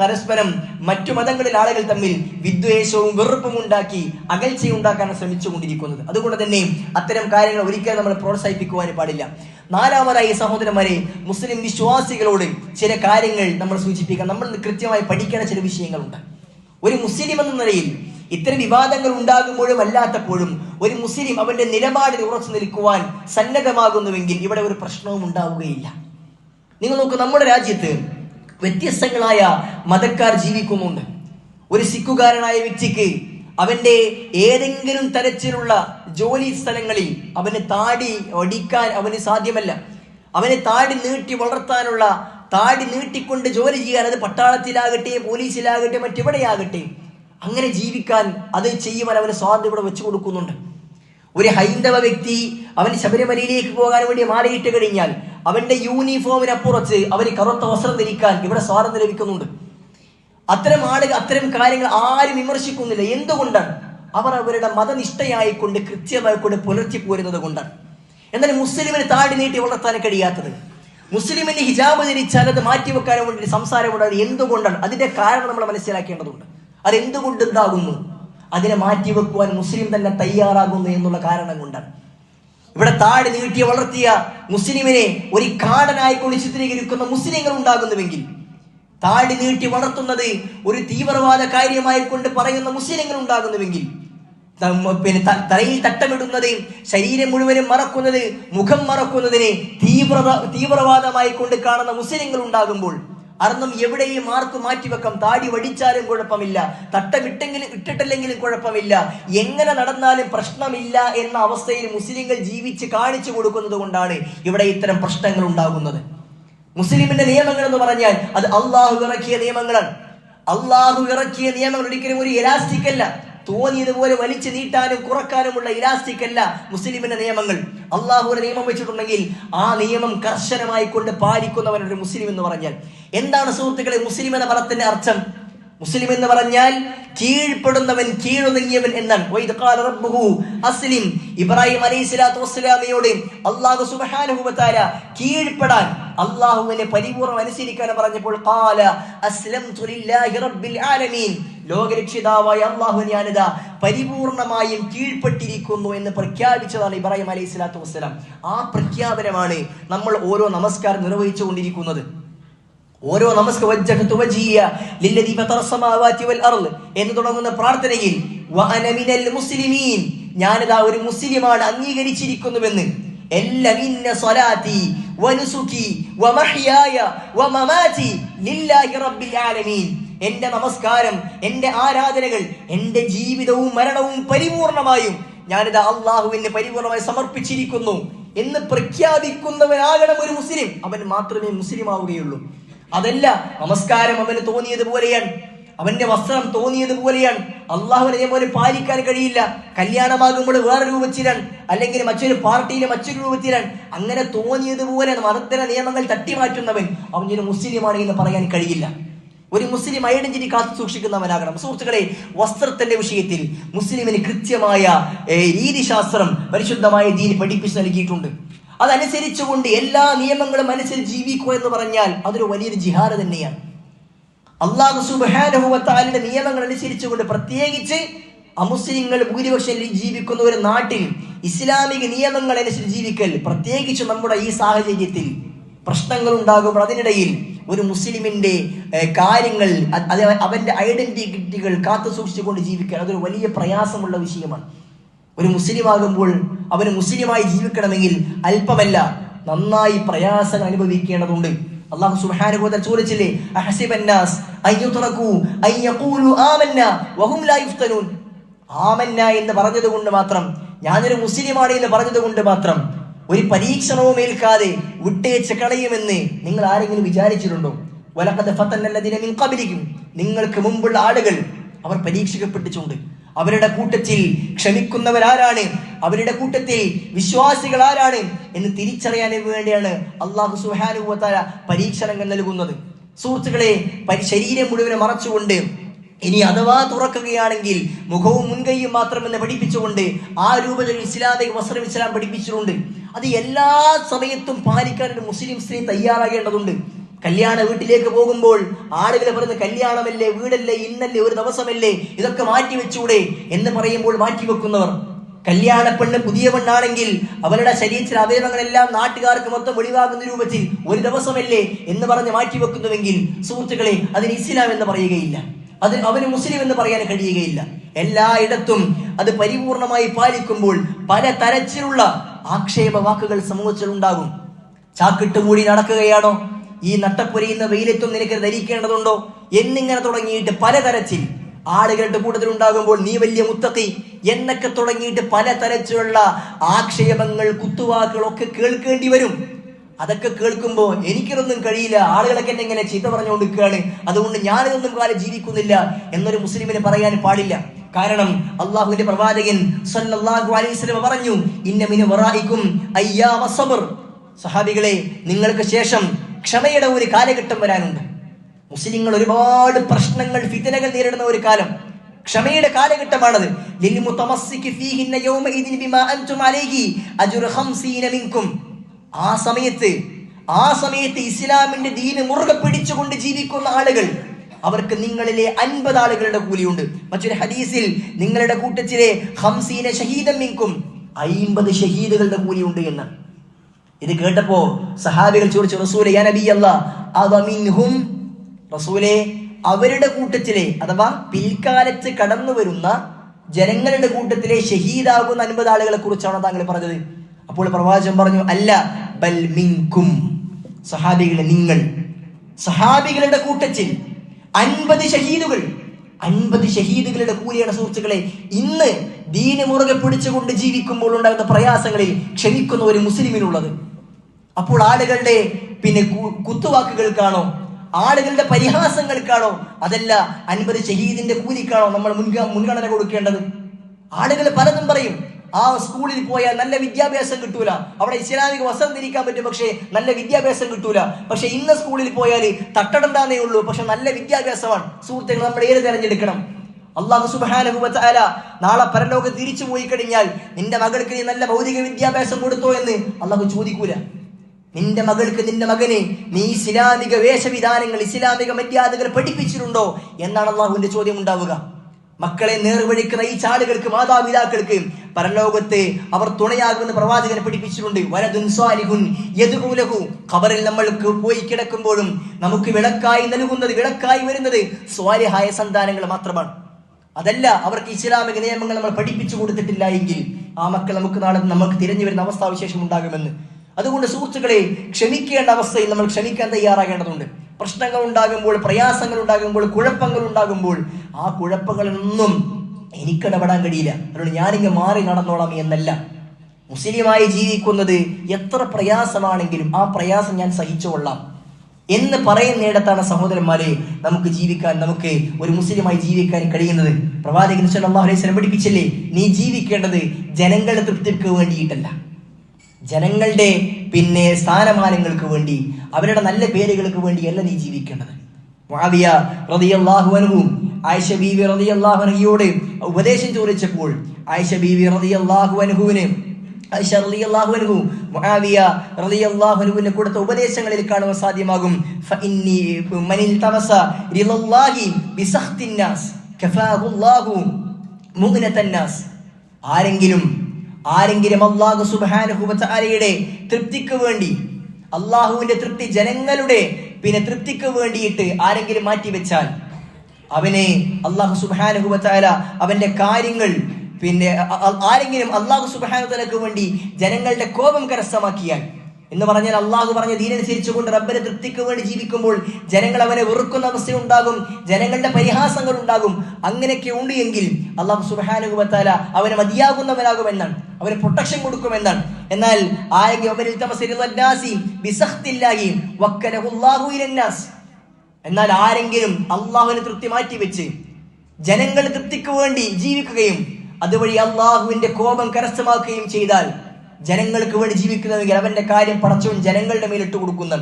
പരസ്പരം മറ്റു മതങ്ങളിൽ ആളുകൾ തമ്മിൽ വിദ്വേഷവും വെറുപ്പും ഉണ്ടാക്കി അകൽച്ചയുണ്ടാക്കാൻ ശ്രമിച്ചുകൊണ്ടിരിക്കുന്നത്. അതുകൊണ്ട് തന്നെ അത്തരം കാര്യങ്ങൾ ഒരിക്കലും നമ്മൾ പ്രോത്സാഹിപ്പിക്കുവാൻ പാടില്ല. നാലാമതായി സഹോദരന്മാരെ മുസ്ലിം വിശ്വാസികളോട് ചില കാര്യങ്ങൾ നമ്മൾ സൂചിപ്പിക്കാം. നമ്മൾ കൃത്യമായി പഠിക്കേണ്ട ചില വിഷയങ്ങളുണ്ട്. ഒരു മുസ്ലിം എന്ന നിലയിൽ ഇത്തരം വിവാദങ്ങൾ ഉണ്ടാകുമ്പോഴും അല്ലാത്തപ്പോഴും ഒരു മുസ്ലിം അവന്റെ നിലപാടിൽ ഉറച്ചു നിൽക്കുവാൻ സന്നദ്ധമാകുന്നുവെങ്കിൽ ഇവിടെ ഒരു പ്രശ്നവും ഉണ്ടാവുകയില്ല. നിങ്ങൾ നോക്കൂ നമ്മുടെ രാജ്യത്ത് വ്യത്യസ്തങ്ങളായ മതക്കാർ ജീവിക്കുന്നുണ്ട്. ഒരു സിക്കുകാരനായ വ്യക്തിക്ക് അവന്റെ ഏതെങ്കിലും തരത്തിലുള്ള ജോലി സ്ഥലങ്ങളിൽ അവന് താടി ഒടിക്കാൻ അവന് സാധ്യമല്ല. അവന് താടി നീട്ടി വളർത്താനുള്ള താടി നീട്ടിക്കൊണ്ട് ജോലി ചെയ്യാൻ അത് പട്ടാളത്തിലാകട്ടെ പോലീസിലാകട്ടെ മറ്റെവിടെയാകട്ടെ അങ്ങനെ ജീവിക്കാൻ അത് ചെയ്യുവാൻ അവന് സ്വാതന്ത്ര്യം ഇവിടെ വെച്ചു കൊടുക്കുന്നുണ്ട്. ഒരു ഹൈന്ദവ വ്യക്തി അവൻ ശബരിമലയിലേക്ക് പോകാൻ വേണ്ടി മാലയിട്ട് കഴിഞ്ഞാൽ അവന്റെ യൂണിഫോമിനപ്പുറത്ത് അവന് കറുത്ത വസ്ത്രം ധരിക്കാൻ ഇവിടെ സ്വാതന്ത്ര്യം ലഭിക്കുന്നുണ്ട്. അത്തരം ആളുകൾ അത്തരം കാര്യങ്ങൾ ആരും വിമർശിക്കുന്നില്ല. എന്തുകൊണ്ടാണ്? അവർ അവരുടെ മതനിഷ്ഠയായിക്കൊണ്ട് കൃത്യമായിക്കൊണ്ട് പുലർത്തി പോരുന്നത് കൊണ്ടാണ്. എന്നാൽ മുസ്ലിമിന് താടി നീട്ടി വളർത്താൻ കഴിയാത്തത് മുസ്ലിമിന് ഹിജാബ് ധരിച്ചാൽ അത് മാറ്റിവെക്കാനും വേണ്ടി സംസാരമുണ്ടാകുന്നത് എന്തുകൊണ്ടാണ്? അതിന്റെ കാരണം നമ്മൾ മനസ്സിലാക്കേണ്ടതുണ്ട്. അത് എന്തുകൊണ്ടുണ്ടാകുന്നു അതിനെ മാറ്റിവെക്കുവാൻ മുസ്ലിം തന്നെ തയ്യാറാകുന്നു എന്നുള്ള കാരണം കൊണ്ടാണ്. ഇവിടെ താടി നീട്ടി വളർത്തിയ മുസ്ലിമിനെ ഒരു കാടനായിക്കൊണ്ട് ചിത്രീകരിക്കുന്ന മുസ്ലിങ്ങൾ ഉണ്ടാകുന്നുവെങ്കിൽ താടി നീട്ടി വളർത്തുന്നത് ഒരു തീവ്രവാദ കാര്യമായി കൊണ്ട് പറയുന്ന മുസ്ലിങ്ങൾ ഉണ്ടാകുന്നുവെങ്കിൽ പിന്നെ തലയിൽ തട്ടമിടുന്നത് ശരീരം മുഴുവനും മറക്കുന്നത് മുഖം മറക്കുന്നതിനെ തീവ്രത തീവ്രവാദമായി കൊണ്ട് കാണുന്ന മുസ്ലിങ്ങൾ ഉണ്ടാകുമ്പോൾ അർണം എവിടെയും മാർക്ക് മാറ്റിവെക്കാം? താടി വടിച്ചാലും കുഴപ്പമില്ല. തട്ടമിട്ടെങ്കിലും ഇട്ടിട്ടില്ലെങ്കിലും കുഴപ്പമില്ല. എങ്ങനെ നടന്നാലും പ്രശ്നമില്ല എന്ന അവസ്ഥയിൽ മുസ്ലിങ്ങൾ ജീവിച്ച് കാണിച്ചു കൊടുക്കുന്നത് കൊണ്ടാണ് ഇവിടെ ഇത്തരം പ്രശ്നങ്ങൾ ഉണ്ടാകുന്നത്. മുസ്ലിമിന്റെ നിയമങ്ങൾ എന്ന് പറഞ്ഞാൽ അത് അള്ളാഹു ഇറക്കിയ നിയമങ്ങളാണ്. അള്ളാഹു ഇറക്കിയ നിയമങ്ങൾ ഒരിക്കലും ഒരു എലാസ്റ്റിക് അല്ല. തോന്നിയതുപോലെ വലിച്ചു നീട്ടാനും കുറക്കാനുമുള്ള ഇലാസ്റ്റിക് അല്ല മുസ്ലിമിന്റെ നിയമങ്ങൾ. അള്ളാഹു ഒരു നിയമം വെച്ചിട്ടുണ്ടെങ്കിൽ ആ നിയമം കർശനമായി കൊണ്ട് പാലിക്കുന്നവൻ ഒരു മുസ്ലിം എന്ന് പറഞ്ഞാൽ. എന്താണ് സുഹൃത്തുക്കളെ മുസ്ലിം എന്ന പദത്തിന്റെ അർത്ഥം? മുസ്ലിം എന്ന് പറഞ്ഞാൽ കീഴ്പ്പെടുന്നവൻ കീഴൊതുങ്ങിയവൻ എന്നാണ്. അസ്ലിം ഇബ്രാഹിം അലൈഹി സ്വലാത്തു വസ്സലാമയോട് അള്ളാഹു വ കീഴ്പ്പെടാൻ അള്ളാഹുവിനെ പരിപൂർണം അനുസരിക്കാൻ പറഞ്ഞപ്പോൾ അസ്ലംതു ലില്ലാഹി റബ്ബിൽ ആലമീൻ. ലോകരക്ഷിതാവായ അള്ളാഹു ഞാനിതാ പരിപൂർണമായും കീഴ്പ്പെട്ടിരിക്കുന്നു എന്ന് പ്രഖ്യാപിച്ചതാണ് ഇബ്രാഹിം അലൈഹി സ്വലാത്തു വസ്സലാം. ആ പ്രഖ്യാപനമാണ് നമ്മൾ ഓരോ നമസ്കാരം നിർവഹിച്ചു കൊണ്ടിരിക്കുന്നത് ഓരോ നമസ്ക എന്ന് തുടങ്ങുന്ന പ്രാർത്ഥനയിൽ മുസ്ലിമീൻ. ഞാനിതാ ഒരു മുസ്ലിമാണ് അംഗീകരിച്ചിരിക്കുന്നുവെന്ന്. എന്റെ നമസ്കാരം എന്റെ ആരാധനകൾ എന്റെ ജീവിതവും മരണവും പരിപൂർണമായും ഞാനിത് അള്ളാഹുവിന് പരിപൂർണമായി സമർപ്പിച്ചിരിക്കുന്നു. എന്ന് പ്രഖ്യാപിക്കുന്നവനാകണം ഒരു മുസ്ലിം. അവൻ മാത്രമേ മുസ്ലിം ആവുകയുള്ളൂ അതല്ല നമസ്കാരം അവന് തോന്നിയതുപോലെയാണ്. അവന്റെ വസ്ത്രം തോന്നിയതുപോലെയാണ്. അള്ളാഹുവിനെ ഇതേപോലെ പാലിക്കാൻ കഴിയില്ല. കല്യാണമാകുമ്പോൾ വേറെ രൂപത്തിലാണ്. അല്ലെങ്കിൽ മറ്റൊരു പാർട്ടിയിലെ മറ്റൊരു രൂപത്തിലാണ്. അങ്ങനെ തോന്നിയതുപോലെ മതത്തിലെ നിയമങ്ങൾ തട്ടിമാറ്റുന്നവൻ അവൻ ഒരു മുസ്ലിമാണ് എന്ന് പറയാൻ കഴിയില്ല. ഒരു മുസ്ലിം ഐഡന്റിറ്റി കാത്തു സൂക്ഷിക്കുന്നവനാകണം. സുഹൃത്തുക്കളെ വസ്ത്രത്തിന്റെ വിഷയത്തിൽ മുസ്ലിമിന് കൃത്യമായ രീതിശാസ്ത്രം പരിശുദ്ധമായ ദീൻ പഠിപ്പിച്ച് നൽകിയിട്ടുണ്ട്. അതനുസരിച്ചുകൊണ്ട് എല്ലാ നിയമങ്ങളും അനുസരിച്ച് ജീവിക്കുക എന്ന് പറഞ്ഞാൽ അതൊരു വലിയൊരു ജിഹാദ് തന്നെയാണ്. അള്ളാഹു സുബാനുഭവത്താലിന്റെ നിയമങ്ങൾ അനുസരിച്ചുകൊണ്ട് പ്രത്യേകിച്ച് അമുസ്ലിങ്ങൾ ഭൂരിപക്ഷം ജീവിക്കുന്ന ഒരു നാട്ടിൽ ഇസ്ലാമിക നിയമങ്ങൾ അനുസരിച്ച് ജീവിക്കൽ പ്രത്യേകിച്ച് നമ്മുടെ ഈ സാഹചര്യത്തിൽ പ്രശ്നങ്ങൾ ഉണ്ടാകുമ്പോൾ അതിനിടയിൽ ഒരു മുസ്ലിമിന്റെ കാര്യങ്ങൾ അത് അവന്റെ ഐഡന്റിറ്റികൾ കാത്തു സൂക്ഷിച്ചുകൊണ്ട് ജീവിക്കാൻ അതൊരു വലിയ പ്രയാസമുള്ള വിഷയമാണ്. ഒരു മുസ്ലിം ആകുമ്പോൾ അവന് മുസ്ലിമായി ജീവിക്കണമെങ്കിൽ അല്പമല്ല നന്നായി പ്രയാസം അനുഭവിക്കേണ്ടതുണ്ട്. അള്ളാഹു സുബ്ഹാനഹു ചോദിച്ചില്ലേ അഹസിബന്നാസ് അയ്യുത്രകു അയ്യഖൂലു ആമന്ന വഹും ലാ യുഫ്തനൂൻ. ആമന്ന എന്ന് പറഞ്ഞതുകൊണ്ട് മാത്രം ഞാനൊരു മുസ്ലിമാണ് എന്ന് പറഞ്ഞതുകൊണ്ട് മാത്രം ഒരു പരീക്ഷണവും ഏൽക്കാതെ വിട്ടേച്ച് കളയുമെന്ന് നിങ്ങൾ ആരെങ്കിലും വിചാരിച്ചിട്ടുണ്ടോ? വലഖദ് ഫതന്നല്ലദീന മിൻ ഖബ്ലിക്കും നിങ്ങൾക്ക് മുമ്പുള്ള ആളുകൾ അവർ പരീക്ഷിക്കപ്പെട്ടിട്ടുണ്ട്. അവരുടെ കൂട്ടത്തിൽ ക്ഷമിക്കുന്നവരാരാണ്? അവരുടെ കൂട്ടത്തിൽ വിശ്വാസികൾ ആരാണ് എന്ന് തിരിച്ചറിയാൻ വേണ്ടിയാണ് അള്ളാഹു സുഹാനുഭവത്താര പരീക്ഷണങ്ങൾ നൽകുന്നത്. സുഹൃത്തുക്കളെ ശരീരം മുഴുവനും മറച്ചുകൊണ്ട് ഇനി അഥവാ തുറക്കുകയാണെങ്കിൽ മുഖവും മുൻകൈയും മാത്രമെന്ന് പഠിപ്പിച്ചുകൊണ്ട് ആ രൂപത്തിൽ ഇസ്ലാമിക വസ്ത്രം ഇസ്ലാം പഠിപ്പിച്ചിട്ടുണ്ട്. അത് എല്ലാ സമയത്തും പാലിക്കാൻ ഒരു മുസ്ലിം സ്ത്രീ തയ്യാറാകേണ്ടതുണ്ട്. കല്യാണ വീട്ടിലേക്ക് പോകുമ്പോൾ ആളുകൾ പറയുന്ന കല്യാണമല്ലേ വീടല്ലേ ഇന്നല്ലേ ഒരു ദിവസമല്ലേ ഇതൊക്കെ മാറ്റി വെച്ചൂടെ എന്ന് പറയുമ്പോൾ മാറ്റി വെക്കുന്നവർ. കല്യാണ പെണ്ണ് പുതിയ പെണ്ണാണെങ്കിൽ അവരുടെ ശരീരത്തിലെ അവയവങ്ങളെല്ലാം നാട്ടുകാർക്ക് മൊത്തം വെളിവാകുന്ന രൂപത്തിൽ ഒരു ദിവസമല്ലേ എന്ന് പറഞ്ഞ് മാറ്റി വെക്കുന്നുവെങ്കിൽ സുഹൃത്തുക്കളെ അതിന് ഇസ്ലാം എന്ന് പറയുകയില്ല. അത് അവന് മുസ്ലിം എന്ന് പറയാൻ കഴിയുകയില്ല. എല്ലായിടത്തും അത് പരിപൂർണമായി പാലിക്കുമ്പോൾ പല തരത്തിലുള്ള ആക്ഷേപ വാക്കുകൾ സമൂഹത്തിൽ ഉണ്ടാകും. ചാക്കിട്ട് മൂടി നടക്കുകയാണോ? ഈ നട്ടപ്പൊരിയുന്ന വെയിലത്തും നിനക്ക് ധരിക്കേണ്ടതുണ്ടോ? എന്നിങ്ങനെ തുടങ്ങിയിട്ട് പലതരത്തിൽ ആളുകളുടെ കൂട്ടത്തിൽ ഉണ്ടാകുമ്പോൾ നീ വലിയ മുത്തക്കി. എന്നൊക്കെ തുടങ്ങിയിട്ട് പലതരത്തിലുള്ള ആക്ഷേപങ്ങൾ കുത്തുവാക്കുകളൊക്കെ കേൾക്കേണ്ടി വരും. അതൊക്കെ കേൾക്കുമ്പോൾ എനിക്കിതൊന്നും കഴിയില്ല. ആളുകളൊക്കെ എന്നെ ഇങ്ങനെ ചീത്ത പറഞ്ഞുകൊണ്ട് നിൽക്കുകയാണ് അതുകൊണ്ട് ഞാനിതൊന്നും കാലം ജീവിക്കുന്നില്ല എന്നൊരു മുസ്ലിമിന് പറയാൻ പാടില്ല. കാരണം അള്ളാഹുവിന്റെ പ്രവാചകൻ സല്ലല്ലാഹു അലൈഹി വസല്ലം പറഞ്ഞു ഇന്ന മിന വറായിക്കും അയ്യാമ സബർ. സഹാബികളെ നിങ്ങൾക്ക് ശേഷം ക്ഷമയുടെ ഒരു കാലഘട്ടം വരാനുണ്ട്. മുസ്ലിങ്ങൾ ഒരുപാട് പ്രശ്നങ്ങൾ ഫിത്തനകൾ നേരിടുന്ന ഒരു കാലം. ക്ഷമയുടെ കാലഘട്ടമാണത്. ലിൽ മുതമസ്സികി ഫീഹിന്ന യൗമഇദിൻ ബിമാ അൻതും അലൈഹി അജ്റു 50 മിൻകും. ആ സമയത്ത് ആ സമയത്ത് ഇസ്ലാമിന്റെ ദീന് മുറുകെ പിടിച്ചുകൊണ്ട് ജീവിക്കുന്ന ആളുകൾ അവർക്ക് നിങ്ങളിലെ അൻപത് ആളുകളുടെ കൂലിയുണ്ട്. മറ്റൊരു ഹദീസിൽ നിങ്ങളുടെ കൂട്ടത്തിലെ ഹംസീന ഷഹീദം മിങ്കും അയിമ്പത് ഷഹീദുകളുടെ കൂലിയുണ്ട് എന്ന്. ഇത് കേട്ടപ്പോ സഹാബികൾ ചോദിച്ചു റസൂലെ ഞാൻ അല്ലാ അവമിൻഹും റസൂലെ അവരുടെ കൂട്ടത്തിലെ അഥവാ പിൽക്കാലത്ത് കടന്നു വരുന്ന ജനങ്ങളുടെ കൂട്ടത്തിലെ ഷഹീദാകുന്ന അൻപത് ആളുകളെ കുറിച്ചാണ് താങ്കൾ പറഞ്ഞത്. അപ്പോൾ പ്രവാചകൻ പറഞ്ഞു അല്ല ബൽ മിൻകും സഹാബികളെ നിങ്ങൾ. സഹാബികളുടെ കൂട്ടത്തിൽ അൻപത് ഷഹീദുകൾ അൻപത് ഷഹീദുകളുടെ കൂലിയാണ് സുഹൃത്തുക്കളെ. ഇന്ന് ദീന മുറുകെ പിടിച്ചുകൊണ്ട് ജീവിക്കുമ്പോൾ ഉണ്ടാകുന്ന പ്രയാസങ്ങളിൽ ക്ഷമിക്കുന്ന ഒരു മുസ്ലിമിനുള്ളത്. അപ്പോൾ ആളുകളുടെ പിന്നെ കുത്തുവാക്കുകൾക്കാണോ? ആളുകളുടെ പരിഹാസങ്ങൾക്കാണോ? അതല്ല അൻപത് ഷഹീദിന്റെ കൂലിക്കാണോ നമ്മൾ മുൻഗ മുൻഗണന കൊടുക്കേണ്ടത്? ആളുകൾ പലതും പറയും. ആ സ്കൂളിൽ പോയാൽ നല്ല വിദ്യാഭ്യാസം കിട്ടൂല. അവിടെ ഇസ്ലാമിക വസ്ത്രം ധരിക്കാൻ പറ്റും പക്ഷേ നല്ല വിദ്യാഭ്യാസം കിട്ടൂല. പക്ഷെ ഇന്ന സ്കൂളിൽ പോയാൽ തട്ടടണ്ടാന്നേ ഉള്ളൂ പക്ഷെ നല്ല വിദ്യാഭ്യാസമാണ്. സുഹൃത്തുക്കൾ നമ്മൾ ഏത് തിരഞ്ഞെടുക്കണം? അള്ളാഹു വ നാളെ പരലോകം തിരിച്ചു പോയി കഴിഞ്ഞാൽ നിന്റെ മകൾക്ക് നീ നല്ല ഭൗതിക വിദ്യാഭ്യാസം കൊടുത്തോ എന്ന് അള്ളാഹു ചോദിക്കൂല. നിന്റെ മകൾക്ക് നിന്റെ മകനെ നീ ഇസ്ലാമിക വേഷവിധാനങ്ങൾ ഇസ്ലാമിക മര്യാദകൾ പഠിപ്പിച്ചിട്ടുണ്ടോ എന്നാണ് അള്ളാഹുവിന്റെ ചോദ്യം ഉണ്ടാവുക. മക്കളെ നേർവഴിക്ക് ഈ ആളുകൾക്ക് മാതാപിതാക്കൾക്ക് പരലോകത്തെ അവർ തുണയാകുമെന്ന് പ്രവാചകനെ പഠിപ്പിച്ചിട്ടുണ്ട്. വലതുൻ സ്വാലിഹുൻ യദ്ഉലഹു ഖബറിൽ നമ്മൾക്ക് പോയി കിടക്കുമ്പോഴും നമുക്ക് വിളക്കായി നൽകുന്നത് വിളക്കായി വരുന്നത് സ്വാലിഹായ സന്താനങ്ങൾ മാത്രമാണ്. അതല്ല അവർക്ക് ഇസ്ലാമിക നിയമങ്ങൾ നമ്മൾ പഠിപ്പിച്ചു കൊടുത്തിട്ടില്ല എങ്കിൽ ആ മക്കൾ നമുക്ക് നാളെ നമുക്ക് തിരഞ്ഞു വരുന്ന അവസ്ഥാവിശേഷം ഉണ്ടാകുമെന്ന്. അതുകൊണ്ട് സുഹൃത്തുക്കളെ ക്ഷമിക്കേണ്ട അവസ്ഥയിൽ നമ്മൾ ക്ഷമിക്കാൻ തയ്യാറാകേണ്ടതുണ്ട്. പ്രശ്നങ്ങൾ ഉണ്ടാകുമ്പോൾ പ്രയാസങ്ങൾ ഉണ്ടാകുമ്പോൾ കുഴപ്പങ്ങൾ ഉണ്ടാകുമ്പോൾ ആ കുഴപ്പങ്ങളൊന്നും എനിക്കിടപെടാൻ കഴിയില്ല. അതുകൊണ്ട് ഞാനിങ്ങ് മാറി നടന്നോളാം എന്നല്ല. മുസ്ലിമായി ജീവിക്കുന്നത് എത്ര പ്രയാസമാണെങ്കിലും ആ പ്രയാസം ഞാൻ സഹിച്ചുകൊള്ളാം എന്ന് പറയുന്നിടത്താണ് സഹോദരന്മാരെ നമുക്ക് ജീവിക്കാൻ നമുക്ക് ഒരു മുസ്ലിമായി ജീവിക്കാൻ കഴിയുന്നത്. പ്രവാചകൻ സല്ലല്ലാഹു അലൈഹി നീ ജീവിക്കേണ്ടത് ജനങ്ങളുടെ തൃപ്തിക്ക് വേണ്ടിയിട്ടല്ല. ജനങ്ങളുടെ പിന്നെ സ്ഥാനമാനങ്ങൾക്ക് വേണ്ടി അവരുടെ നല്ല പേരുകൾക്ക് വേണ്ടിയല്ല നീ ജീവിക്കേണ്ടത്. മാവിയ റളിയല്ലാഹു അൻഹു ആയിഷ ബീവി റളിയല്ലാഹു അൻഹയോട് ഉപദേശം ചോദിച്ചപ്പോൾ ആയിഷ ബീവി റളിയല്ലാഹു അൻഹുവിന് ആയിഷ റളിയല്ലാഹു അൻഹു മുആവിയ റളിയല്ലാഹു അൻഹുവിന് കൊടുത്ത ഉപദേശങ്ങളിൽ കാണുവാൻ സാധ്യമാകും. ഫഇന്നി മനിൽ തമസ റിളല്ലാഹി ബിസഖ്തിന്നാസ് കഫാഹുല്ലാഹു മുഗ്നതന്നാസ് ആരെങ്കിലും ആരെങ്കിലും അള്ളാഹു സുബ്ഹാനഹു വതആലയുടെ തൃപ്തിക്ക് വേണ്ടി അള്ളാഹുവിന്റെ തൃപ്തി ജനങ്ങളുടെ പിന്നെ തൃപ്തിക്ക് വേണ്ടിയിട്ട് ആരെങ്കിലും മാറ്റി വെച്ചാൽ അവനെ അള്ളാഹു സുബ്ഹാനഹു വതആല അവന്റെ കാര്യങ്ങൾ പിന്നെ ആരെങ്കിലും അള്ളാഹു സുബ്ഹാനഹു വതആലക്ക് വേണ്ടി ജനങ്ങളുടെ കോപം കരസ്ഥമാക്കിയാൽ എന്ന് പറഞ്ഞാൽ അള്ളാഹു പറഞ്ഞ ദീനനുസരിച്ചുകൊണ്ട് റബ്ബിനെ തൃപ്തിക്ക് വേണ്ടി ജീവിക്കുമ്പോൾ ജനങ്ങൾ അവനെ വെറുക്കുന്ന അവസ്ഥ ഉണ്ടാകും ജനങ്ങളുടെ പരിഹാസങ്ങൾ ഉണ്ടാകും. അങ്ങനെയൊക്കെ ഉണ്ട് എങ്കിൽ അള്ളാഹു സുഹാനുഭവത്താല അവന് മതിയാകുന്നവനാകുമെന്നാണ് അവന് പ്രൊട്ടക്ഷൻ കൊടുക്കുമെന്നാണ് എന്നാൽ എന്നാൽ ആരെങ്കിലും അള്ളാഹുവിനെ തൃപ്തി മാറ്റി വെച്ച് ജനങ്ങളുടെ തൃപ്തിക്ക് വേണ്ടി ജീവിക്കുകയും അതുവഴി അള്ളാഹുവിന്റെ കോപം കരസ്ഥമാക്കുകയും ചെയ്താൽ ജനങ്ങൾക്ക് വേണ്ടി ജീവിക്കുന്നതെങ്കിൽ അവന്റെ കാര്യം പടച്ചവൻ ജനങ്ങളുടെ മേലിട്ട് കൊടുക്കുന്ന.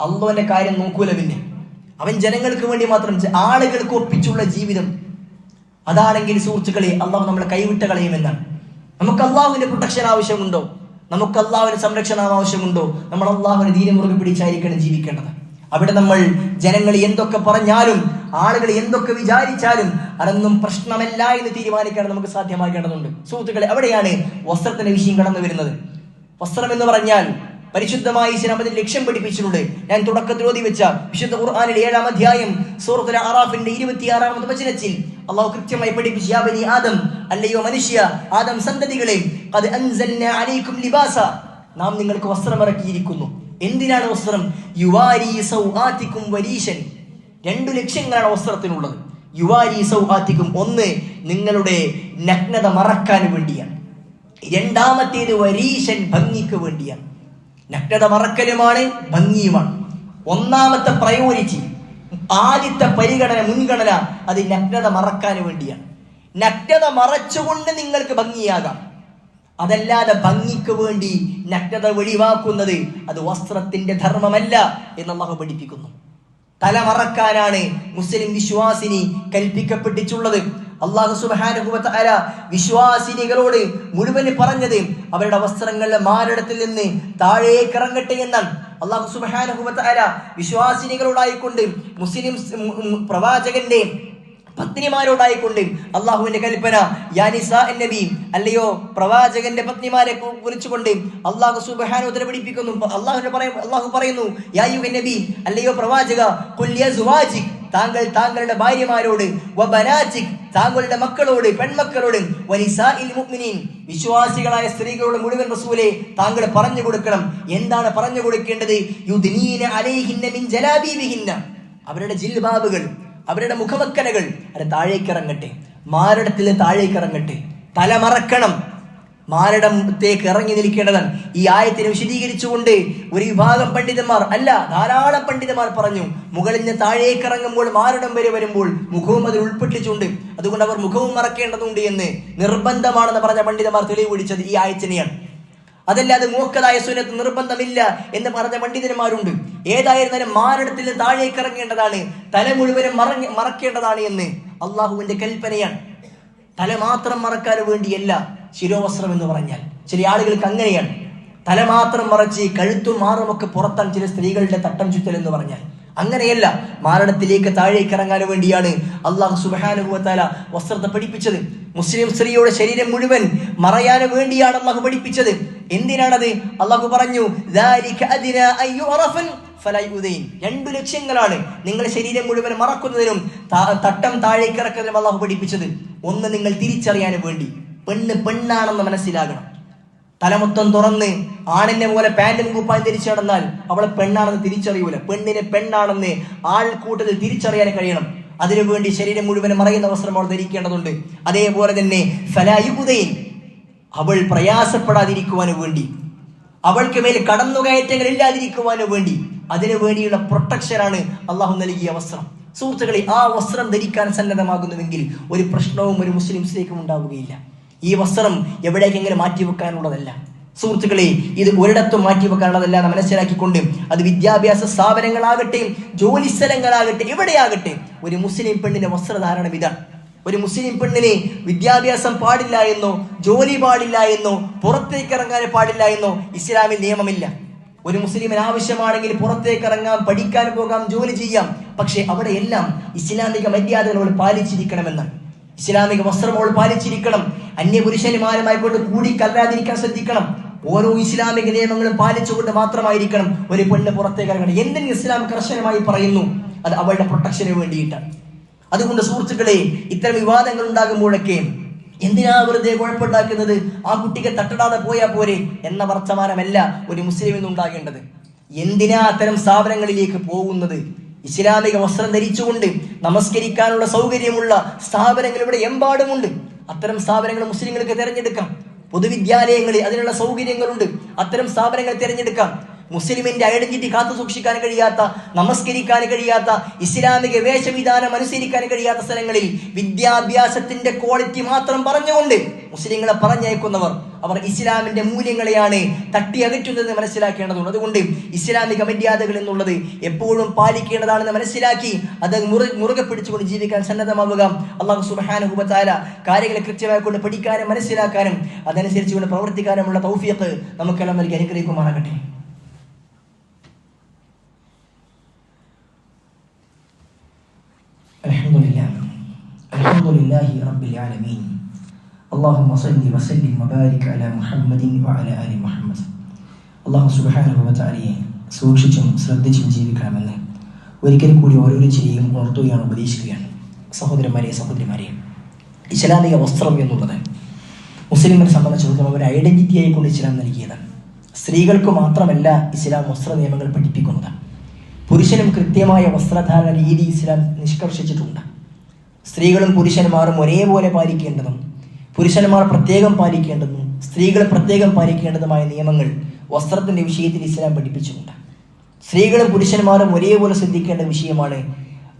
അള്ളാഹുവിന്റെ കാര്യം നോക്കൂല പിന്നെ. അവൻ ജനങ്ങൾക്ക് വേണ്ടി മാത്രം ആളുകൾക്ക് ഒപ്പിച്ചുള്ള ജീവിതം. അതാണെങ്കിൽ സുഹൃത്തുക്കളെ അള്ളാഹു നമ്മളെ കൈവിട്ട് കളയുമെന്നാണ്. നമുക്ക് അള്ളാഹുവിന്റെ പ്രൊട്ടക്ഷൻ ആവശ്യമുണ്ടോ? നമുക്ക് അള്ളാഹുവിന്റെ സംരക്ഷണം ആവശ്യമുണ്ടോ? നമ്മൾ അള്ളാഹുവിന് മുറുകെ പിടിച്ചായിരിക്കണം ജീവിക്കേണ്ടത്. അവിടെ നമ്മൾ ജനങ്ങൾ എന്തൊക്കെ പറഞ്ഞാലും ആളുകൾ എന്തൊക്കെ വിചാരിച്ചാലും അതൊന്നും പ്രശ്നമല്ല എന്ന് തീരുമാനിക്കാൻ നമുക്ക് സാധ്യമാക്കേണ്ടതുണ്ട് സുഹൃത്തുക്കളെ അവിടെയാണ് വസ്ത്രത്തിന്റെ വിഷയം കടന്നു വരുന്നത്. വസ്ത്രം എന്ന് പറഞ്ഞാൽ പരിശുദ്ധമായി ശ്രമത്തിന് ലക്ഷ്യം പഠിപ്പിച്ചിട്ടുണ്ട് ഞാൻ തുടക്കത്തിൽ ഓതി വെച്ച വിശുദ്ധ ഖുർആനിലെ ഏഴാം അധ്യായം സൂറത്തുൽ അറാഫിന്റെ ഇരുപത്തിയാറാമത് വചനത്തിൽ അള്ളാഹു കൃത്യമായി പഠിപ്പിച്ചു യാബനി ആദം അല്ലയോ മനുഷ്യ ആദം സന്തതികളെ അത് അൻസൽനാ അലൈക്കും ലിബാസ. നാം നിങ്ങൾക്ക് വസ്ത്രം ഇറക്കിയിരിക്കുന്നു. എന്തിനാണ് വസ്ത്രം യുവാരി സൗഹാത്തിക്കും വരീശൻ രണ്ടു ലക്ഷ്യങ്ങളാണ് വസ്ത്രത്തിനുള്ളത് യുവാരി സൗഹാത്തിക്കും ഒന്ന് നിങ്ങളുടെ നഗ്നത മറക്കാൻ വേണ്ടിയാണ്. രണ്ടാമത്തേത് വരീശൻ ഭംഗിക്ക് വേണ്ടിയാണ്. നഗ്നത മറക്കലുമാണ് ഭംഗിയുമാണ്. ഒന്നാമത്തെ പ്രയോറിറ്റി ആദ്യത്തെ പരിഗണന മുൻഗണന അത് നഗ്നത മറക്കാൻ വേണ്ടിയാണ്. നഗ്നത മറച്ചുകൊണ്ട് നിങ്ങൾക്ക് ഭംഗിയാകാം. അതല്ലാതെ ഭംഗിക്ക് വേണ്ടി നഗ്നത ഒഴിവാക്കുന്നത് അത് വസ്ത്രത്തിന്റെ ധർമ്മമല്ല എന്ന് അള്ളാഹു പഠിപ്പിക്കുന്നു. തലമറക്കാനാണ് മുസ്ലിം വിശ്വാസിനി കൽപ്പിക്കപ്പെട്ടിട്ടുള്ളത്. അള്ളാഹു സുബാനുഭവത്താര വിശ്വാസിനികളോട് മുഴുവൻ പറഞ്ഞത് അവരുടെ വസ്ത്രങ്ങളുടെ മാരടത്തിൽ നിന്ന് താഴേക്ക് ഇറങ്ങട്ടെ എന്നാണ്. അള്ളാഹു സുബാനുഭവത്താര വിശ്വാസിനികളോടായിക്കൊണ്ട് മുസ്ലിം പ്രവാചകന്റെ പത്നിമാരോടായിക്കൊണ്ട് അള്ളാഹുവിന്റെ കൽപ്പന യാനിസ നബി അല്ലയോ പ്രവാചകന്റെ പത്നിമാരെ കുറിച്ചുകൊണ്ട് അള്ളാഹു സുബാനോദര പിടിപ്പിക്കുന്നു അള്ളാഹു പറയും അള്ളാഹു പറയുന്നു യായു നബി അല്ലയോ പ്രവാചക താങ്കൾ താങ്കളുടെ ഭാര്യമാരോട് താങ്കളുടെ മക്കളോട് പെൺമക്കളോട് വിശ്വാസികളായ സ്ത്രീകളോട് മുഴുവൻ റസൂലെ താങ്കൾ പറഞ്ഞു കൊടുക്കണം. എന്താണ് പറഞ്ഞു കൊടുക്കേണ്ടത്? അവരുടെ ജിൽബാബുകൾ. അവരുടെ മുഖവക്കനകൾ അത് താഴേക്ക് ഇറങ്ങട്ടെ മാരടത്തിൽ താഴേക്ക് ഇറങ്ങട്ടെ തലമറക്കണം മാരടത്തേക്ക് ഇറങ്ങി നിൽക്കേണ്ടതാണ്. ഈ ആയത്തിനെ വിശദീകരിച്ചുകൊണ്ട് ഒരു വിഭാഗം പണ്ഡിതന്മാർ അല്ല ധാരാളം പണ്ഡിതന്മാർ പറഞ്ഞു. മുകളിൽ നിന്ന് താഴേക്ക് ഇറങ്ങുമ്പോൾ മാരടം വരെ വരുമ്പോൾ മുഖവും അതിൽ ഉൾപ്പെട്ടിച്ചുണ്ട് അതുകൊണ്ട് അവർ മുഖവും മറക്കേണ്ടതുണ്ട് എന്ന് നിർബന്ധമാണെന്ന് പറഞ്ഞ പണ്ഡിതന്മാർ തെളിവ് പിടിച്ചത് ഈ ആയത്തിനെയാണ്. അതല്ലാതെ മൂക്കതായ സുന്നത്ത് നിർബന്ധമില്ല എന്ന് പറഞ്ഞ പണ്ഡിതന്മാരുണ്ട്. ഏതായിരുന്നാലും മാരടത്തിൽ താഴേക്ക് ഇറങ്ങേണ്ടതാണ്. തല മുഴുവനും മറങ്ങ മറക്കേണ്ടതാണ് എന്ന് അള്ളാഹുവിന്റെ കൽപ്പനയാണ്. തല മാത്രം മറക്കാൻ വേണ്ടിയല്ല ശിരോവസ്ത്രം എന്ന് പറഞ്ഞാൽ. ചില ആളുകൾക്ക് അങ്ങനെയാണ്. തല മാത്രം മറച്ച് കഴുത്തും മാറുമൊക്കെ പുറത്താണ് ചില സ്ത്രീകളുടെ തട്ടം ചുറ്റൽ എന്ന് പറഞ്ഞാൽ. അങ്ങനെയല്ല മാരണത്തിലേക്ക് താഴേക്ക് ഇറങ്ങാൻ വേണ്ടിയാണ് അള്ളാഹു സുബാനുഭവത്താല വസ്ത്രത്തെ പഠിപ്പിച്ചത്. മുസ്ലിം സ്ത്രീയുടെ ശരീരം മുഴുവൻ മറയാൻ വേണ്ടിയാണ് അള്ളാഹു പഠിപ്പിച്ചത്. എന്തിനാണത്? അള്ളാഹു പറഞ്ഞു രണ്ടു ലക്ഷ്യങ്ങളാണ് നിങ്ങളുടെ ശരീരം മുഴുവൻ മറക്കുന്നതിനും തട്ടം താഴേക്കിറക്കുന്നതിനും അള്ളാഹു പഠിപ്പിച്ചത്. ഒന്ന് നിങ്ങൾ തിരിച്ചറിയാൻ വേണ്ടി പെണ്ണ് പെണ്ണാണെന്ന് മനസ്സിലാകണം. തലമൊത്തം തുറന്ന് ആണിന്റെ പോലെ പാന്റും കുപ്പാൻ തിരിച്ചു നടന്നാൽ അവളെ പെണ്ണാണെന്ന് തിരിച്ചറിയൂല. പെണ്ണിനെ പെണ്ണാണെന്ന് ആൾക്കൂട്ടത്തിൽ തിരിച്ചറിയാൻ കഴിയണം. അതിനുവേണ്ടി ശരീരം മുഴുവൻ മറയുന്ന അവസരം അവൾ ധരിക്കേണ്ടതുണ്ട്. അതേപോലെ തന്നെ ഫലായുദൈൻ അവൾ പ്രയാസപ്പെടാതിരിക്കുവാനും വേണ്ടി അവൾക്ക് മേൽ കടന്നുകയറ്റങ്ങൾ ഇല്ലാതിരിക്കുവാനും വേണ്ടി അതിനു വേണ്ടിയുള്ള പ്രൊട്ടക്ഷനാണ് അള്ളാഹു നൽകിയ വസ്ത്രം. സുഹൃത്തുക്കളെ ആ വസ്ത്രം ധരിക്കാൻ സന്നദ്ധമാകുന്നുവെങ്കിൽ ഒരു പ്രശ്നവും ഒരു മുസ്ലിം സ്ത്രീക്കും ഉണ്ടാവുകയില്ല. ഈ വസ്ത്രം എവിടേക്കെങ്കിലും മാറ്റി വെക്കാനുള്ളതല്ല സുഹൃത്തുക്കളെ ഇത് ഒരിടത്തും മാറ്റി വെക്കാനുള്ളതല്ല എന്ന് മനസ്സിലാക്കിക്കൊണ്ട് അത് വിദ്യാഭ്യാസ സ്ഥാപനങ്ങളാകട്ടെ ജോലി സ്ഥലങ്ങളാകട്ടെ എവിടെയാകട്ടെ ഒരു മുസ്ലിം പെണ്ണിന്റെ വസ്ത്രധാരണം ഇതാണ്. ഒരു മുസ്ലിം പെണ്ണിന് വിദ്യാഭ്യാസം പാടില്ല എന്നോ ജോലി പാടില്ല എന്നോ പുറത്തേക്ക് ഇറങ്ങാൻ പാടില്ല എന്നോ ഇസ്ലാമിൽ നിയമമില്ല. ഒരു മുസ്ലിമിന് ആവശ്യമാണെങ്കിൽ പുറത്തേക്ക് ഇറങ്ങാം പഠിക്കാൻ പോകാം ജോലി ചെയ്യാം. പക്ഷെ അവിടെയെല്ലാം ഇസ്ലാമിക മര്യാദകൾ അവൾ പാലിച്ചിരിക്കണമെന്നാണ് ഇസ്ലാമിക വസ്ത്രം അവൾ പാലിച്ചിരിക്കണം. അന്യപുരുഷന്മാരുമായി കൊണ്ട് കൂടി കല്ലാതിരിക്കാൻ ശ്രദ്ധിക്കണം. ഓരോ ഇസ്ലാമിക നിയമങ്ങളും പാലിച്ചുകൊണ്ട് മാത്രമായിരിക്കണം ഒരു പെണ്ണ് പുറത്തേക്ക് ഇറങ്ങണം എന്തിന് ഇസ്ലാം കർശനമായി പറയുന്നു അത് അവളുടെ പ്രൊട്ടക്ഷന് വേണ്ടിയിട്ടാണ് അതുകൊണ്ട് സുഹൃത്തുക്കളെ ഇത്തരം വിവാദങ്ങൾ ഉണ്ടാകുമ്പോഴൊക്കെ എന്തിനാ വെറുതെ കുഴപ്പമുണ്ടാക്കുന്നത്? ആ കുട്ടിക്ക് തട്ടടാതെ പോയാൽ പോരെ എന്ന വർത്തമാനമല്ല ഒരു മുസ്ലിമിന് ഉണ്ടാകേണ്ടത്. എന്തിനാ അത്തരം സ്ഥാപനങ്ങളിലേക്ക് പോകുന്നത്? ഇസ്ലാമിക വസ്ത്രം ധരിച്ചുകൊണ്ട് നമസ്കരിക്കാനുള്ള സൗകര്യമുള്ള സ്ഥാപനങ്ങൾ ഇവിടെ എമ്പാടുമുണ്ട്. അത്തരം സ്ഥാപനങ്ങൾ മുസ്ലിങ്ങൾക്ക് തിരഞ്ഞെടുക്കാം. പൊതുവിദ്യാലയങ്ങളിൽ അതിനുള്ള സൗകര്യങ്ങളുണ്ട്. അത്തരം സ്ഥാപനങ്ങൾ തിരഞ്ഞെടുക്കാം. മുസ്ലിമിന്റെ ഐഡന്റിറ്റി കാത്തു സൂക്ഷിക്കാൻ കഴിയാത്ത നമസ്കരിക്കാൻ കഴിയാത്ത ഇസ്ലാമിക വേഷവിധാനം അനുസരിക്കാൻ കഴിയാത്ത സ്ഥലങ്ങളിൽ വിദ്യാഭ്യാസത്തിന്റെ ക്വാളിറ്റി മാത്രം പറഞ്ഞുകൊണ്ട് മുസ്ലിങ്ങളെ പറഞ്ഞയക്കുന്നവർ അവർ ഇസ്ലാമിന്റെ മൂല്യങ്ങളെയാണ് തട്ടി അകറ്റുന്നത് മനസ്സിലാക്കേണ്ടതുണ്ട്. അതുകൊണ്ട് ഇസ്ലാമിക മര്യാദകൾ എന്നുള്ളത് എപ്പോഴും പാലിക്കേണ്ടതാണെന്ന് മനസ്സിലാക്കി അത് മുറു- മുറുകെ പിടിച്ചുകൊണ്ട് ജീവിക്കാൻ സന്നദ്ധമാവുക. അള്ളാഹു സുബാനുഭവത്താല കാര്യങ്ങളെ കൃത്യമായി കൊണ്ട് പഠിക്കാനും മനസ്സിലാക്കാനും അതനുസരിച്ച് കൊണ്ട് പ്രവർത്തിക്കാനുമുള്ള തൗഫിയത്ത് നമുക്കെല്ലാം നൽകി അനുഗ്രഹിക്കുമാറാകട്ടെ. لله رب العالمين اللهم صل وسلم وبارك على محمد وعلى آل محمد അള്ളാഹു സുബാനുഭവ താരിയെ സൂക്ഷിച്ചും ശ്രദ്ധിച്ചും ജീവിക്കണമെന്ന് ഒരിക്കൽ കൂടി ഓരോരോ ചെയ്യും ഉണർത്തുകയാണ് ഉപദേശിക്കുകയാണ് സഹോദരന്മാരെ സഹോദരിമാരെ ഇസ്ലാമിക വസ്ത്രം എന്നുള്ളത് മുസ്ലിമിനെ സംബന്ധിച്ചിടത്തോളം ഒരു ഐഡന്റിറ്റി ആയിക്കൊണ്ട് ഇസ്ലാം നൽകിയതാണ് സ്ത്രീകൾക്ക് മാത്രമല്ല ഇസ്ലാം വസ്ത്ര നിയമങ്ങൾ പഠിപ്പിക്കുന്നത് പുരുഷനും കൃത്യമായ വസ്ത്രധാരണ രീതി ഇസ്ലാം നിഷ്കർഷിച്ചിട്ടുണ്ട് സ്ത്രീകളും പുരുഷന്മാരും ഒരേപോലെ പാലിക്കേണ്ടതും പുരുഷന്മാർ പ്രത്യേകം പാലിക്കേണ്ടതും സ്ത്രീകൾ പ്രത്യേകം പാലിക്കേണ്ടതുമായ നിയമങ്ങൾ വസ്ത്രത്തിന്റെ വിഷയത്തിൽ ഇസ്ലാം പഠിപ്പിച്ചിട്ടുണ്ട്. സ്ത്രീകളും പുരുഷന്മാരും ഒരേപോലെ ശ്രദ്ധിക്കേണ്ട വിഷയമാണ്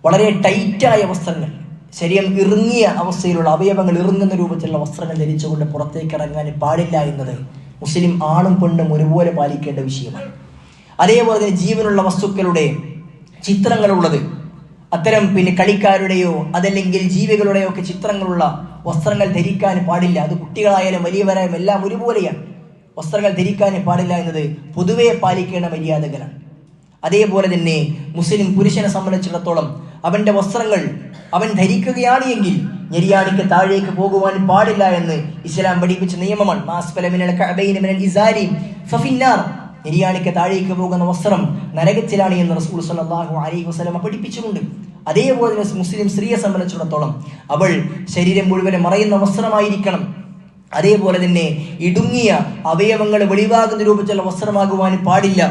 വളരെ ടൈറ്റായ വസ്ത്രങ്ങൾ. ശരീരം ഇറുങ്ങിയ അവസ്ഥയിലുള്ള അവയവങ്ങൾ ഇറുങ്ങുന്ന രൂപത്തിലുള്ള വസ്ത്രങ്ങൾ ധരിച്ചുകൊണ്ട് പുറത്തേക്ക് ഇറങ്ങാൻ പാടില്ല എന്നത് മുസ്ലിം ആണും പെണ്ണും ഒരുപോലെ പാലിക്കേണ്ട വിഷയമാണ്. അതേപോലെ തന്നെ ജീവനുള്ള വസ്തുക്കളുടെ ചിത്രങ്ങളുള്ളത് അത്തരം പിന്നെ കളിക്കാരുടെയോ അതല്ലെങ്കിൽ ജീവികളുടെയോ ഒക്കെ ചിത്രങ്ങളുള്ള വസ്ത്രങ്ങൾ ധരിക്കാൻ പാടില്ല. അത് കുട്ടികളായാലും വലിയവരായാലും എല്ലാം ഒരുപോലെയാണ്. വസ്ത്രങ്ങൾ ധരിക്കാൻ പാടില്ല എന്നത് പൊതുവെ പാലിക്കേണ്ട മര്യാദകളാണ്. അതേപോലെ തന്നെ മുസ്ലിം പുരുഷനെ സംബന്ധിച്ചിടത്തോളം അവന്റെ വസ്ത്രങ്ങൾ അവൻ ധരിക്കുകയാണ് എങ്കിൽ ഞെരിയാണിക്ക് താഴേക്ക് പോകുവാൻ പാടില്ല എന്ന് ഇസ്ലാം പഠിപ്പിച്ച നിയമമാണ്. മിനൽ ഇസാരി നെരിയാണിക്ക് താഴേക്ക് പോകുന്ന വസ്ത്രം നരകത്തിലാണ് എന്ന് റസൂൽ സല്ലാഹു അലൈഹി വസ്ലമ പഠിപ്പിച്ചിട്ടുണ്ട്. അതേപോലെ തന്നെ മുസ്ലിം സ്ത്രീയെ സംബന്ധിച്ചിടത്തോളം അവൾ ശരീരം മുഴുവൻ മറയുന്ന വസ്ത്രമായിരിക്കണം. അതേപോലെ തന്നെ ഇടുങ്ങിയ അവയവങ്ങൾ വെളിവാകുന്ന രൂപത്തിലുള്ള വസ്ത്രമാകുവാൻ പാടില്ല.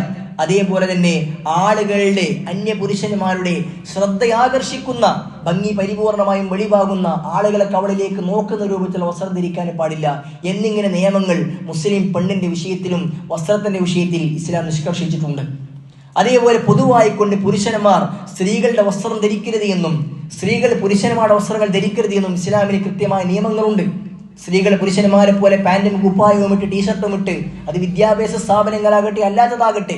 അതേപോലെ തന്നെ ആളുകളുടെ അന്യപുരുഷന്മാരുടെ ശ്രദ്ധയാകർഷിക്കുന്ന ഭംഗി പരിപൂർണമായും വെളിവാകുന്ന ആളുകളെ കവളിലേക്ക് നോക്കുന്ന രൂപത്തിൽ വസ്ത്രം ധരിക്കാൻ പാടില്ല. എന്നിങ്ങനെ നിയമങ്ങൾ മുസ്ലിം പെണ്ണിന്റെ വിഷയത്തിലും വസ്ത്രത്തിന്റെ വിഷയത്തിൽ ഇസ്ലാം നിഷ്കർഷിച്ചിട്ടുണ്ട്. അതേപോലെ പൊതുവായിക്കൊണ്ട് പുരുഷന്മാർ സ്ത്രീകളുടെ വസ്ത്രം ധരിക്കരുത് എന്നും സ്ത്രീകൾ പുരുഷന്മാരുടെ വസ്ത്രങ്ങൾ ധരിക്കരുത് എന്നും ഇസ്ലാമിന് കൃത്യമായ നിയമങ്ങളുണ്ട്. സ്ത്രീകൾ പുരുഷന്മാരെ പോലെ പാന്റും കുപ്പായവും ഇട്ട് ടീഷർട്ടും ഇട്ട് അത് വിദ്യാഭ്യാസ സ്ഥാപനങ്ങളാകട്ടെ അല്ലാത്തതാകട്ടെ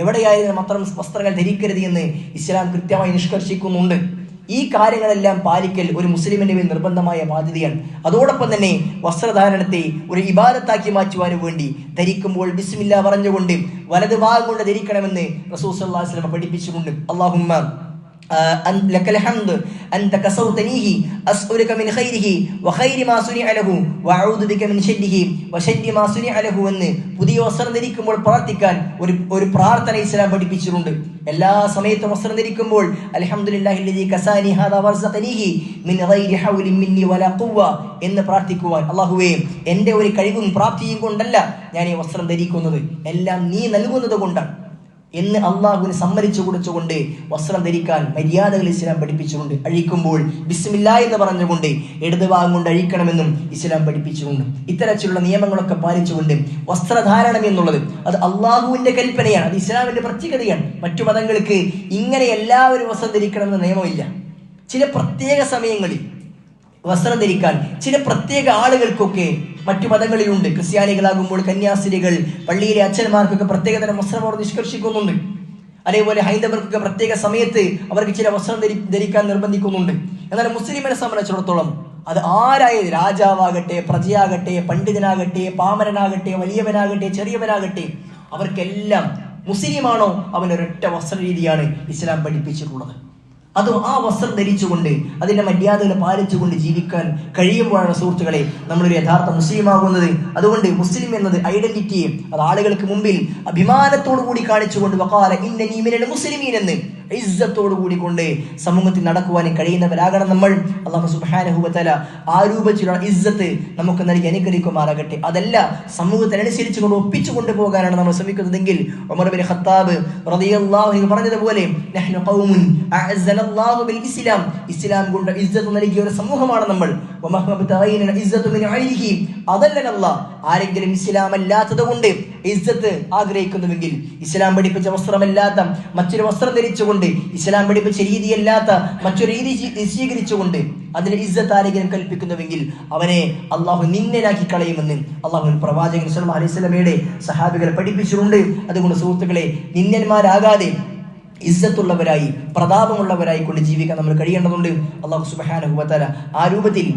എവിടെയായാലും അത്തരം വസ്ത്രങ്ങൾ ധരിക്കരുത് എന്ന് ഇസ്ലാം കൃത്യമായി നിഷ്കർഷിക്കുന്നുണ്ട്. ഈ കാര്യങ്ങളെല്ലാം പാലിക്കൽ ഒരു മുസ്ലിമിന്റെ മേൽ നിർബന്ധമായ ബാധ്യതയാണ്. അതോടൊപ്പം തന്നെ വസ്ത്രധാരണത്തെ ഒരു ഇബാദത്താക്കി മാറ്റുവാനും വേണ്ടി ധരിക്കുമ്പോൾ ബിസ്മില്ല പറഞ്ഞുകൊണ്ട് വലത് ഭാഗം കൊണ്ട് ധരിക്കണമെന്ന് റസൂസ് അള്ളാഹു അലൈഹി പഠിപ്പിച്ചുകൊണ്ട് أن لك الحمد أنت كسوتنيه أسألك من خيره وخير ما صنع له وأعوذ بك من شره وشر ما صنع له എന്ന് പുതിയ വസ്ത്രം ധരിക്കുമ്പോൾ പ്രാർത്ഥിക്കാൻ ഒരു ഒരു പ്രാർത്ഥന ഇസ്ലാം പഠിപ്പിച്ചിട്ടുണ്ട് എല്ലാ സമയത്തും വസ്ത്രം ധരിക്കുമ്പോൾ അൽഹംദുലില്ലാഹില്ലദീ കസാനി ഹാദാ വർസഖനീഹി മിൻ ഗൈരി ഹൗലിൻ മിന്നി വലാ ഖുവ്വ എന്ന് പ്രാർത്ഥിക്കുവാൻ അല്ലാഹുവേ എൻ്റെ ഒരു കഴിവും പ്രാപ്തിയും കൊണ്ടല്ല ഞാൻ ഈ വസ്ത്രം ധരിക്കുന്നത് എല്ലാം നീ നൽകുന്നത് കൊണ്ടാണ് എന്ന് അള്ളാഹുവിന് സമ്മതിച്ചു കൊടുത്തുകൊണ്ട് വസ്ത്രം ധരിക്കാൻ മര്യാദകൾ ഇസ്ലാം പഠിപ്പിച്ചുകൊണ്ട് അഴിക്കുമ്പോൾ ബിസ്മില്ല എന്ന് പറഞ്ഞുകൊണ്ട് ഇടത് ഭാഗം കൊണ്ട് അഴിക്കണമെന്നും ഇസ്ലാം പഠിപ്പിച്ചുകൊണ്ട് ഇത്തരത്തിലുള്ള നിയമങ്ങളൊക്കെ പാലിച്ചുകൊണ്ട് വസ്ത്രധാരണം എന്നുള്ളത് അത് അള്ളാഹുവിന്റെ കൽപ്പനയാണ് അത് ഇസ്ലാമിന്റെ പ്രത്യേകതയാണ്. മറ്റു മതങ്ങൾക്ക് ഇങ്ങനെ എല്ലാവരും വസ്ത്രം ധരിക്കണമെന്ന നിയമമില്ല. ചില പ്രത്യേക സമയങ്ങളിൽ വസ്ത്രം ധരിക്കാൻ ചില പ്രത്യേക ആളുകൾക്കൊക്കെ മറ്റു മതങ്ങളിലുണ്ട്. ക്രിസ്ത്യാനികളാകുമ്പോൾ കന്യാസ്ത്രീകൾ പള്ളിയിലെ അച്ഛന്മാർക്കൊക്കെ പ്രത്യേകതരം വസ്ത്രം അവർ നിഷ്കർഷിക്കുന്നുണ്ട്. അതേപോലെ ഹൈന്ദവർക്കൊക്കെ പ്രത്യേക സമയത്ത് അവർക്ക് ചില വസ്ത്രം ധരി ധരിക്കാൻ നിർബന്ധിക്കുന്നുണ്ട്. എന്നാൽ മുസ്ലിമിനെ സംബന്ധിച്ചിടത്തോളം അത് ആരായ രാജാവാകട്ടെ പ്രജയാകട്ടെ പണ്ഡിതനാകട്ടെ പാമരനാകട്ടെ വലിയവനാകട്ടെ ചെറിയവനാകട്ടെ അവർക്കെല്ലാം മുസ്ലിമാണോ അവൻ ഒരൊറ്റ വസ്ത്രരീതിയാണ് ഇസ്ലാം പഠിപ്പിച്ചിട്ടുള്ളത്. അതും ആ വസ്ത്രം ധരിച്ചുകൊണ്ട് അതിന്റെ മര്യാദകൾ പാലിച്ചുകൊണ്ട് ജീവിക്കാൻ കഴിയുമ്പോഴാണ് സുഹൃത്തുക്കളെ നമ്മളൊരു യഥാർത്ഥ മുസ്ലിമാകുന്നത്. അതുകൊണ്ട് മുസ്ലിം എന്നത് ഐഡന്റിറ്റിയെ അത് ആളുകൾക്ക് മുമ്പിൽ അഭിമാനത്തോടു കൂടി കാണിച്ചുകൊണ്ട് വക്കാല ഇന്ന നീമിനെ മുസ്ലിമീൻ എന്ന് ഇസ്സത്തോടു കൂടി കൊണ്ട് സമൂഹത്തിൽ നടക്കുവാനും കഴിയുന്നവരാകണം നമ്മൾ. അള്ളാഹു സുബാനഹുബത്തല ആ രൂപത്തിലുള്ള ഇസ്സത്ത് നമുക്ക് നൽകി അനുഗ്രഹിക്കുമാറാകട്ടെ. അതല്ല സമൂഹത്തിനനുസരിച്ച് കൊണ്ട് ഒപ്പിച്ചു കൊണ്ടുപോകാനാണ് നമ്മൾ ശ്രമിക്കുന്നതെങ്കിൽ ഉമർ ബിൻ ഖത്താബ് പറഞ്ഞതുപോലെ ഇസ്ലാം. ഇസ്ലാം കൊണ്ട് ഇസ്സത്ത് നൽകിയ ഒരു സമൂഹമാണ് നമ്മൾ. അതല്ലനല്ല ആരെങ്കിലും ഇസ്ലാം അല്ലാത്തത് കൊണ്ട് ഇസ്സത്ത് ആഗ്രഹിക്കുന്നുവെങ്കിൽ ഇസ്ലാം പഠിപ്പിച്ച വസ്ത്രമല്ലാത്ത മറ്റൊരു വസ്ത്രം ധരിച്ചുകൊണ്ട് ഇസ്ലാം പഠിപ്പിച്ച രീതിയല്ലാത്ത മറ്റു രീതി സ്വീ- സ്വീകരിച്ചുകൊണ്ട് അതിന് ഇസ്സത്ത് ആരെങ്കിലും കൽപ്പിക്കുന്നുവെങ്കിൽ അവനെ അള്ളാഹു നിന്നനാക്കി കളയുമെന്ന് അള്ളാഹു പ്രവാചകൻ സല്ലല്ലാഹു അലൈഹി വസല്ലമയുടെ സഹാബികളെ പഠിപ്പിച്ചിട്ടുണ്ട്. അതുകൊണ്ട് സുഹൃത്തുക്കളെ നിന്ദന്മാരാകാതെ ഇസ്സത്തുള്ളവരായി പ്രതാപമുള്ളവരായി കൊണ്ട് ജീവിക്കാൻ നമ്മൾ കഴിയേണ്ടതുണ്ട്. അള്ളാഹു സുബ്ഹാനഹു വതആല ആ രൂപത്തിൽ